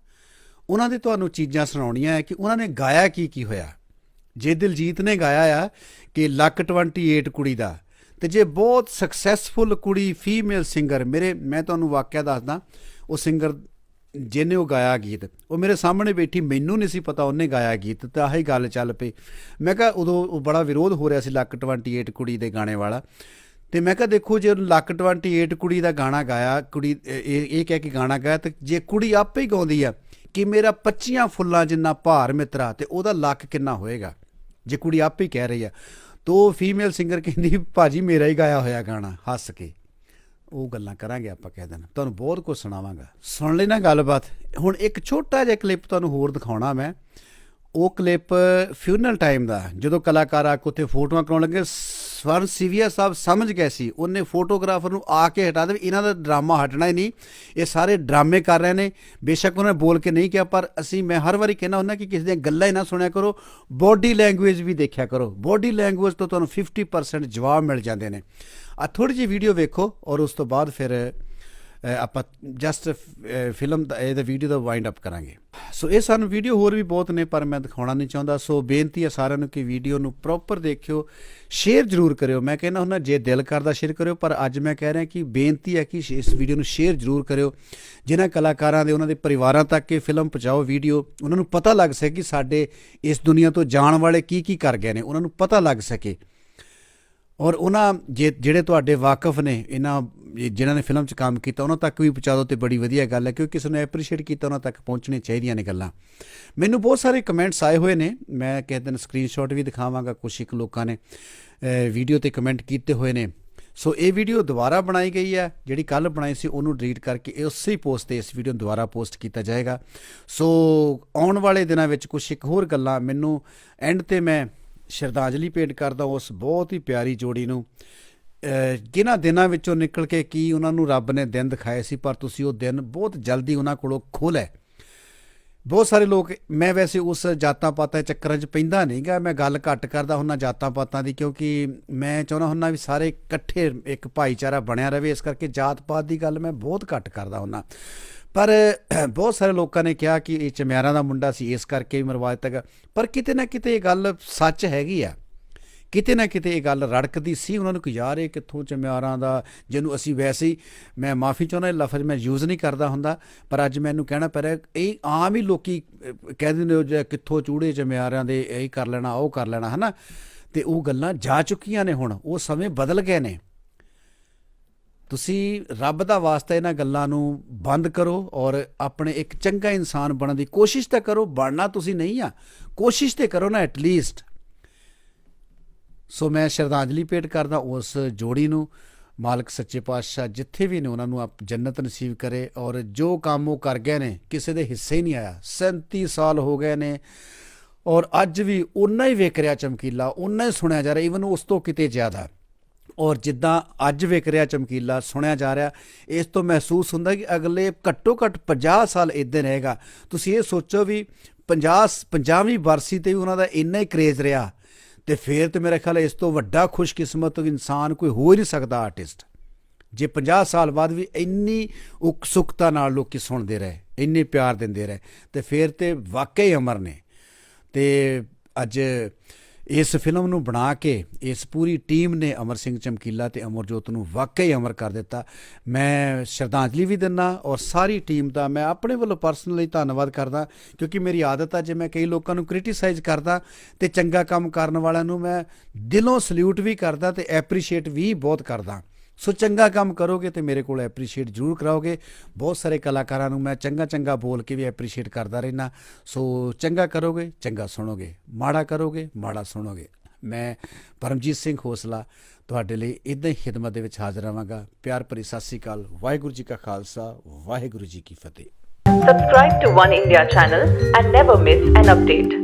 ਉਹਨਾਂ ਦੇ ਤੁਹਾਨੂੰ ਚੀਜ਼ਾਂ ਸੁਣਾਉਣੀਆਂ ਹੈ ਕਿ ਉਹਨਾਂ ਨੇ ਗਾਇਆ ਕੀ ਕੀ ਹੋਇਆ। ਜੇ ਦਿਲਜੀਤ ਨੇ ਗਾਇਆ ਆ ਕਿ ਲੱਕ 28 ਕੁੜੀ ਦਾ ਤੇ ਜੇ ਬਹੁਤ ਸਕਸੈਸਫੁਲ ਕੁੜੀ ਫੀਮੇਲ ਸਿੰਗਰ ਮੇਰੇ, ਮੈਂ ਤੁਹਾਨੂੰ ਵਾਕਿਆ ਦੱਸਦਾ, ਉਹ ਸਿੰਗਰ ਜਿਹਨੇ ਉਹ ਗਾਇਆ ਗੀਤ, ਉਹ ਮੇਰੇ ਸਾਹਮਣੇ ਬੈਠੀ, ਮੈਨੂੰ ਨਹੀਂ ਸੀ ਪਤਾ ਉਹਨੇ ਗਾਇਆ ਗੀਤ, ਤਾਂ ਆਹੀ ਗੱਲ ਚੱਲ ਪਈ। ਮੈਂ ਕਿਹਾ ਉਦੋਂ ਉਹ ਬੜਾ ਵਿਰੋਧ ਹੋ ਰਿਹਾ ਸੀ ਲੱਕ 28 ਕੁੜੀ ਦੇ ਗਾਣੇ ਵਾਲਾ, ਤੇ ਮੈਂ ਕਿਹਾ ਦੇਖੋ ਜੇ ਲੱਕ 28 ਕੁੜੀ ਦਾ ਗਾਣਾ ਗਾਇਆ, ਕੁੜੀ, ਇਹ ਇਹ ਕਹਿ ਕੇ ਗਾਣਾ ਗਾਇਆ, ਤੇ ਜੇ ਕੁੜੀ ਆਪੇ ਹੀ ਗਾਉਂਦੀ ਆ, ਕਿ ਮੇਰਾ 25 ਫੁੱਲਾਂ ਜਿੰਨਾ ਭਾਰ ਮਿੱਤਰਾ, ਤੇ ਉਹਦਾ ਲੱਕ ਕਿੰਨਾ ਹੋਏਗਾ, ਜੇ ਕੁੜੀ ਆਪੇ ਹੀ ਕਹਿ ਰਹੀ ਆ। ਤੋ ਫੀਮੇਲ ਸਿੰਗਰ ਕਹਿੰਦੀ, ਭਾਜੀ, ਮੇਰਾ ਹੀ ਗਾਇਆ ਹੋਇਆ ਗਾਣਾ, ਹੱਸ ਕੇ। ਉਹ ਗੱਲਾਂ ਕਰਾਂਗੇ ਆਪਾਂ ਕਹਿ ਦੇਣਾ ਤੁਹਾਨੂੰ ਬਹੁਤ ਕੁਝ ਸੁਣਾਵਾਂਗਾ। ਸੁਣ ਲੈਣਾ ਗੱਲਬਾਤ। ਹੁਣ ਇੱਕ ਛੋਟਾ ਜਿਹਾ ਕਲਿੱਪ ਤੁਹਾਨੂੰ ਹੋਰ ਦਿਖਾਉਣਾ ਮੈਂ। ਉਹ ਕਲਿੱਪ ਫਿਊਨਲ ਟਾਈਮ ਦਾ ਜਦੋਂ ਕਲਾਕਾਰ ਆ ਕੇ ਉੱਥੇ ਫੋਟੋਆਂ ਕਰਾਉਣ ਲੱਗੇ ਸਵਰਨ ਸਿਵਿਆ ਸਾਹਿਬ ਸਮਝ ਗਏ ਸੀ, ਉਹਨੇ ਫੋਟੋਗ੍ਰਾਫਰ ਨੂੰ ਆ ਕੇ ਹਟਾ ਦੇ ਇਹਨਾਂ ਦਾ ਡਰਾਮਾ ਹਟਣਾ ਹੀ ਨਹੀਂ, ਇਹ ਸਾਰੇ ਡਰਾਮੇ ਕਰ ਰਹੇ ਨੇ। ਬੇਸ਼ੱਕ ਉਹਨਾਂ ਨੇ ਬੋਲ ਕੇ ਨਹੀਂ ਕਿਹਾ, ਪਰ ਅਸੀਂ, ਮੈਂ ਹਰ ਵਾਰੀ ਕਹਿੰਦਾ ਹੁੰਦਾ ਕਿ ਕਿਸੇ ਦੀਆਂ ਗੱਲਾਂ ਹੀ ਨਾ ਸੁਣਿਆ ਕਰੋ, ਬੋਡੀ ਲੈਂਗੁਏਜ ਵੀ ਦੇਖਿਆ ਕਰੋ। ਬੋਡੀ ਲੈਂਗੁਏਜ ਤੋਂ ਤੁਹਾਨੂੰ 50% ਜਵਾਬ ਮਿਲ ਜਾਂਦੇ ਨੇ। ਆ ਥੋੜੀ ਜਿਹੀ ਵੀਡੀਓ ਵੇਖੋ ਔਰ ਉਸ ਤੋਂ ਬਾਅਦ ਫਿਰ ਆਪਾਂ ਜਸਟ ਫਿਲਮ ਦਾ, ਇਹਦਾ ਵੀਡੀਓ ਦਾ ਵਾਈਂਡ ਅਪ ਕਰਾਂਗੇ। ਸੋ ਇਹ ਸਾਨੂੰ ਵੀਡੀਓ ਹੋਰ ਵੀ ਬਹੁਤ ਨੇ, ਪਰ ਮੈਂ ਦਿਖਾਉਣਾ ਨਹੀਂ ਚਾਹੁੰਦਾ। ਸੋ ਬੇਨਤੀ ਹੈ ਸਾਰਿਆਂ ਨੂੰ ਕਿ ਵੀਡੀਓ ਨੂੰ ਪ੍ਰੋਪਰ ਦੇਖਿਓ ਸ਼ੇਅਰ ਜ਼ਰੂਰ ਕਰਿਓ। ਮੈਂ ਕਹਿੰਦਾ ਹੁੰਦਾ, ਜੇ ਦਿਲ ਕਰਦਾ ਸ਼ੇਅਰ ਕਰਿਓ, ਪਰ ਅੱਜ ਮੈਂ ਕਹਿ ਰਿਹਾ ਕਿ ਬੇਨਤੀ ਹੈ ਕਿ ਇਸ ਵੀਡੀਓ ਨੂੰ ਸ਼ੇਅਰ ਜ਼ਰੂਰ ਕਰਿਓ। ਜਿਨ੍ਹਾਂ ਕਲਾਕਾਰਾਂ ਦੇ, ਉਹਨਾਂ ਦੇ ਪਰਿਵਾਰਾਂ ਤੱਕ ਇਹ ਫਿਲਮ ਪਹੁੰਚਾਓ ਵੀਡੀਓ ਉਹਨਾਂ ਨੂੰ ਪਤਾ ਲੱਗ ਸਕੇ ਕਿ ਸਾਡੇ ਇਸ ਦੁਨੀਆ ਤੋਂ ਜਾਣ ਵਾਲੇ ਕੀ ਕੀ ਕਰ ਗਏ ਨੇ। ਉਹਨਾਂ ਨੂੰ ਪਤਾ ਲੱਗ ਸਕੇ। ਔਰ ਉਹਨਾਂ ਜੇ ਜਿਹੜੇ ਤੁਹਾਡੇ ਵਾਕਫ ਨੇ, ਇਹਨਾਂ ਜਿਨ੍ਹਾਂ ਨੇ ਫਿਲਮ 'ਚ ਕੰਮ ਕੀਤਾ, ਉਹਨਾਂ ਤੱਕ ਵੀ ਪਹੁੰਚਾ ਦਿਓ ਤੇ ਬੜੀ ਵਧੀਆ ਗੱਲ ਹੈ, ਕਿਉਂਕਿ ਕਿਸੇ ਨੇ ਐਪਰੀਸ਼ੀਏਟ ਕੀਤਾ ਉਹਨਾਂ ਤੱਕ ਪਹੁੰਚਣੇ ਚਾਹੀਦੀਆਂ ਨੇ ਗੱਲਾਂ। ਮੈਨੂੰ ਬਹੁਤ ਸਾਰੇ ਕਮੈਂਟਸ ਆਏ ਹੋਏ ਨੇ, ਮੈਂ ਕਿਸੇ ਦਿਨ ਸਕਰੀਨਸ਼ਾਟ ਵੀ ਦਿਖਾਵਾਂਗਾ ਕੁਝ ਇੱਕ ਲੋਕਾਂ ਨੇ ਵੀਡੀਓ ਤੇ ਕਮੈਂਟ ਕੀਤੇ ਹੋਏ ਨੇ। ਸੋ ਇਹ ਵੀਡੀਓ ਦੁਬਾਰਾ ਬਣਾਈ ਗਈ ਹੈ, ਜਿਹੜੀ ਕੱਲ ਬਣਾਈ ਸੀ, ਉਹਨੂੰ ਡਿਲੀਟ ਕਰਕੇ ਇਹ ਉਸੇ ਪੋਸਟ ਤੇ ਇਸ ਵੀਡੀਓ ਨੂੰ ਦੁਬਾਰਾ ਪੋਸਟ ਕੀਤਾ ਜਾਏਗਾ। ਸੋ ਆਉਣ ਵਾਲੇ ਦਿਨਾਂ ਵਿੱਚ ਕੁਝ ਇੱਕ ਹੋਰ ਗੱਲਾਂ, ਮੈਨੂੰ ਐਂਡ ਤੇ ਮੈਂ ਸ਼ਰਧਾਂਜਲੀ ਭੇਟ ਕਰਦਾ ਉਸ ਬਹੁਤ ਹੀ ਪਿਆਰੀ ਜੋੜੀ ਨੂੰ। ਅਹ ਦਿਨਾਂ ਵਿੱਚੋਂ ਨਿਕਲ ਕੇ ਕੀ ਉਹਨਾਂ ਨੂੰ ਰੱਬ ਨੇ ਦਿਨ ਦਿਖਾਏ ਸੀ, ਪਰ ਤੁਸੀਂ ਉਹ ਦਿਨ ਬਹੁਤ ਜਲਦੀ ਉਹਨਾਂ ਕੋਲੋਂ ਖੋਹ ਲਏ। ਬਹੁਤ ਸਾਰੇ ਲੋਕ, ਮੈਂ ਵੈਸੇ ਉਸ ਜਾਤਾਂ ਪਾਤਾਂ ਚੱਕਰਾਂ 'ਚ ਪੈਂਦਾ ਨਹੀਂਗਾ, ਮੈਂ ਗੱਲ ਘੱਟ ਕਰਦਾ ਹੁੰਨਾ ਜਾਤਾਂ ਪਾਤਾਂ ਦੀ, ਕਿਉਂਕਿ ਮੈਂ ਚਾਹੁੰਦਾ ਹੁੰਨਾ ਵੀ ਸਾਰੇ ਇਕੱਠੇ ਇੱਕ ਭਾਈਚਾਰਾ ਬਣਿਆ ਰਵੇ ਇਸ ਕਰਕੇ ਜਾਤ ਪਾਤ ਦੀ ਗੱਲ ਮੈਂ ਬਹੁਤ ਘੱਟ ਕਰਦਾ ਹੁੰਨਾ ਪਰ ਬਹੁਤ ਸਾਰੇ ਲੋਕਾਂ ਨੇ ਕਿਹਾ ਕਿ ਇਹ ਚਮਿਆਰਾਂ ਦਾ ਮੁੰਡਾ ਸੀ ਇਸ ਕਰਕੇ ਵੀ ਮਰਵਾ ਦਿੱਤਾ ਗਿਆ। ਪਰ ਕਿਤੇ ਨਾ ਕਿਤੇ ਇਹ ਗੱਲ ਸੱਚ ਹੈਗੀ ਆ। ਕਿਤੇ ਨਾ ਕਿਤੇ ਇਹ ਗੱਲ ਰੜਕਦੀ ਸੀ। ਉਹਨਾਂ ਨੂੰ ਕਿ ਯਾਰ ਇਹ ਕਿੱਥੋਂ ਚਮਿਆਰਾਂ ਦਾ ਜਿਹਨੂੰ ਅਸੀਂ ਵੈਸੇ ਹੀ ਮੈਂ ਮਾਫੀ ਚਾਹੁੰਦਾ ਇਹ ਲਫ਼ਜ਼ ਮੈਂ ਯੂਜ਼ ਨਹੀਂ ਕਰਦਾ ਹੁੰਦਾ ਪਰ ਅੱਜ ਮੈਨੂੰ ਕਹਿਣਾ ਪੈ ਰਿਹਾ ਇਹ ਆਮ ਹੀ ਲੋਕੀ ਅਹ, ਕਹਿ ਦਿੰਦੇ ਹੋ ਜੇ ਕਿੱਥੋਂ ਚੂੜੇ ਚਮਿਆਰਾਂ ਦੇ ਇਹ ਕਰ ਲੈਣਾ ਉਹ ਕਰ ਲੈਣਾ ਹਨਾ? ਤੇ ਉਹ ਗੱਲਾਂ ਜਾ ਚੁੱਕੀਆਂ ਨੇ ਹੁਣ ਉਹ ਸਮੇਂ ਬਦਲ ਗਏ ਨੇ। ਤੁਸੀਂ ਰੱਬ ਦਾ ਵਾਸਤਾ ਇਹਨਾਂ ਗੱਲਾਂ ਨੂੰ ਬੰਦ ਕਰੋ ਔਰ ਆਪਣੇ ਇੱਕ ਚੰਗਾ ਇਨਸਾਨ ਬਣਨ ਦੀ ਕੋਸ਼ਿਸ਼ ਤਾਂ ਕਰੋ, ਬਣਨਾ ਤੁਸੀਂ ਨਹੀਂ ਆ। ਕੋਸ਼ਿਸ਼ ਤੇ ਕਰੋ ਨਾ ਐਟਲੀਸਟ ਸੋ ਮੈਂ ਸ਼ਰਧਾਂਜਲੀ ਭੇਟ ਕਰਦਾ ਉਸ ਜੋੜੀ ਨੂੰ। ਮਾਲਕ ਸੱਚੇ ਪਾਤਸ਼ਾਹ ਜਿੱਥੇ ਵੀ ਨੇ ਉਹਨਾਂ ਨੂੰ ਆਪ ਜੰਨਤ ਨਸੀਬ ਕਰੇ ਔਰ ਜੋ ਕੰਮ ਉਹ ਕਰ ਗਏ ਨੇ, ਕਿਸੇ ਦੇ ਹਿੱਸੇ ਹੀ ਨਹੀਂ ਆਇਆ। 37 ਸਾਲ ਹੋ ਗਏ ਨੇ ਔਰ ਅੱਜ ਵੀ ਉਨਾ ਹੀ ਵੇਖ ਰਿਹਾ ਚਮਕੀਲਾ, ਉਨਾ ਹੀ ਸੁਣਿਆ ਜਾ ਰਿਹਾ ਈਵਨ ਉਸ ਤੋਂ ਕਿਤੇ ਜ਼ਿਆਦਾ। ਔਰ ਜਿੱਦਾਂ ਅੱਜ ਵਿਕ ਰਿਹਾ ਚਮਕੀਲਾ, ਸੁਣਿਆ ਜਾ ਰਿਹਾ, ਇਸ ਤੋਂ ਮਹਿਸੂਸ ਹੁੰਦਾ ਕਿ ਅਗਲੇ ਘੱਟੋ ਘੱਟ 50 ਸਾਲ ਇਦਾਂ ਰਹੇਗਾ। ਤੁਸੀਂ ਇਹ ਸੋਚੋ ਵੀ 50 50ਵੀਂ ਵਰਸੀ ਤੇ ਵੀ ਉਹਨਾਂ ਦਾ ਇੰਨਾ ਹੀ ਕਰੇਜ਼ ਰਿਹਾ ਤੇ ਫੇਰ ਤੇ ਮੇਰੇ ਖਿਆਲ ਇਸ ਤੋਂ ਵੱਡਾ ਖੁਸ਼ਕਿਸਮਤ ਇਨਸਾਨ ਕੋਈ ਹੋ ਹੀ ਨਹੀਂ ਸਕਦਾ ਆਰਟਿਸਟ ਜੇ 50 ਸਾਲ ਬਾਅਦ ਵੀ ਇੰਨੀ ਉਕਸੁਕਤਾ ਨਾਲ ਲੋਕੀ ਸੁਣਦੇ ਰਹੇ, ਇੰਨੇ ਪਿਆਰ ਦਿੰਦੇ ਰਹੇ, ਤੇ ਫੇਰ ਤੇ ਵਾਕਈ ਅਮਰ ਨੇ। ਤੇ ਅੱਜ ਇਸ ਫਿਲਮ ਨੂੰ ਬਣਾ ਕੇ ਇਸ ਪੂਰੀ ਟੀਮ ਨੇ ਅਮਰ ਸਿੰਘ ਚਮਕੀਲਾ ਤੇ ਅਮਰਜੋਤ ਨੂੰ ਵਾਕਈ ਅਮਰ ਕਰ ਦਿੱਤਾ। ਮੈਂ ਸ਼ਰਧਾਂਜਲੀ ਵੀ ਦਿੰਦਾ ਔਰ ਸਾਰੀ ਟੀਮ ਦਾ ਮੈਂ ਆਪਣੇ ਵੱਲੋਂ ਪਰਸਨਲੀ ਧੰਨਵਾਦ ਕਰਦਾ ਕਿਉਂਕਿ ਮੇਰੀ ਆਦਤ ਆ ਜੇ ਮੈਂ ਕਈ ਲੋਕਾਂ ਨੂੰ ਕ੍ਰਿਟਿਸਾਈਜ਼ ਕਰਦਾ ਤੇ ਚੰਗਾ ਕੰਮ ਕਰਨ ਵਾਲਿਆਂ ਨੂੰ ਮੈਂ ਦਿਲੋਂ ਸਲੂਟ ਵੀ ਕਰਦਾ ਤੇ ਐਪਰੀਸ਼ੀਏਟ ਵੀ ਬਹੁਤ ਕਰਦਾ। ਸੋ ਚੰਗਾ ਕੰਮ ਕਰੋਗੇ ਤੇ ਮੇਰੇ ਕੋਲ ਐਪਰੀਸ਼ੀਏਟ ਜ਼ਰੂਰ ਕਰਾਓਗੇ। ਬਹੁਤ ਸਾਰੇ ਕਲਾਕਾਰਾਂ ਨੂੰ ਮੈਂ ਚੰਗਾ ਚੰਗਾ ਬੋਲ ਕੇ ਵੀ ਐਪਰੀਸ਼ੀਏਟ ਕਰਦਾ ਰਹਿਣਾ ਸੋ ਚੰਗਾ ਕਰੋਗੇ, ਚੰਗਾ ਸੁਣੋਗੇ। ਮਾੜਾ ਕਰੋਗੇ, ਮਾੜਾ ਸੁਣੋਗੇ। ਮੈਂ ਪਰਮਜੀਤ ਸਿੰਘ ਖੋਸਲਾ ਤੁਹਾਡੇ ਲਈ ਇਦਾਂ ਹੀ ਖਿਦਮਤ ਦੇ ਵਿੱਚ ਹਾਜ਼ਰ ਰਵਾਂਗਾ ਪਿਆਰ ਭਰੀ ਸਤਿ ਸ੍ਰੀ ਅਕਾਲ। ਵਾਹਿਗੁਰੂ ਜੀ ਕਾ ਖਾਲਸਾ, ਵਾਹਿਗੁਰੂ ਜੀ ਕੀ ਫਤਿਹ। Subscribe to One India channel and never miss an update.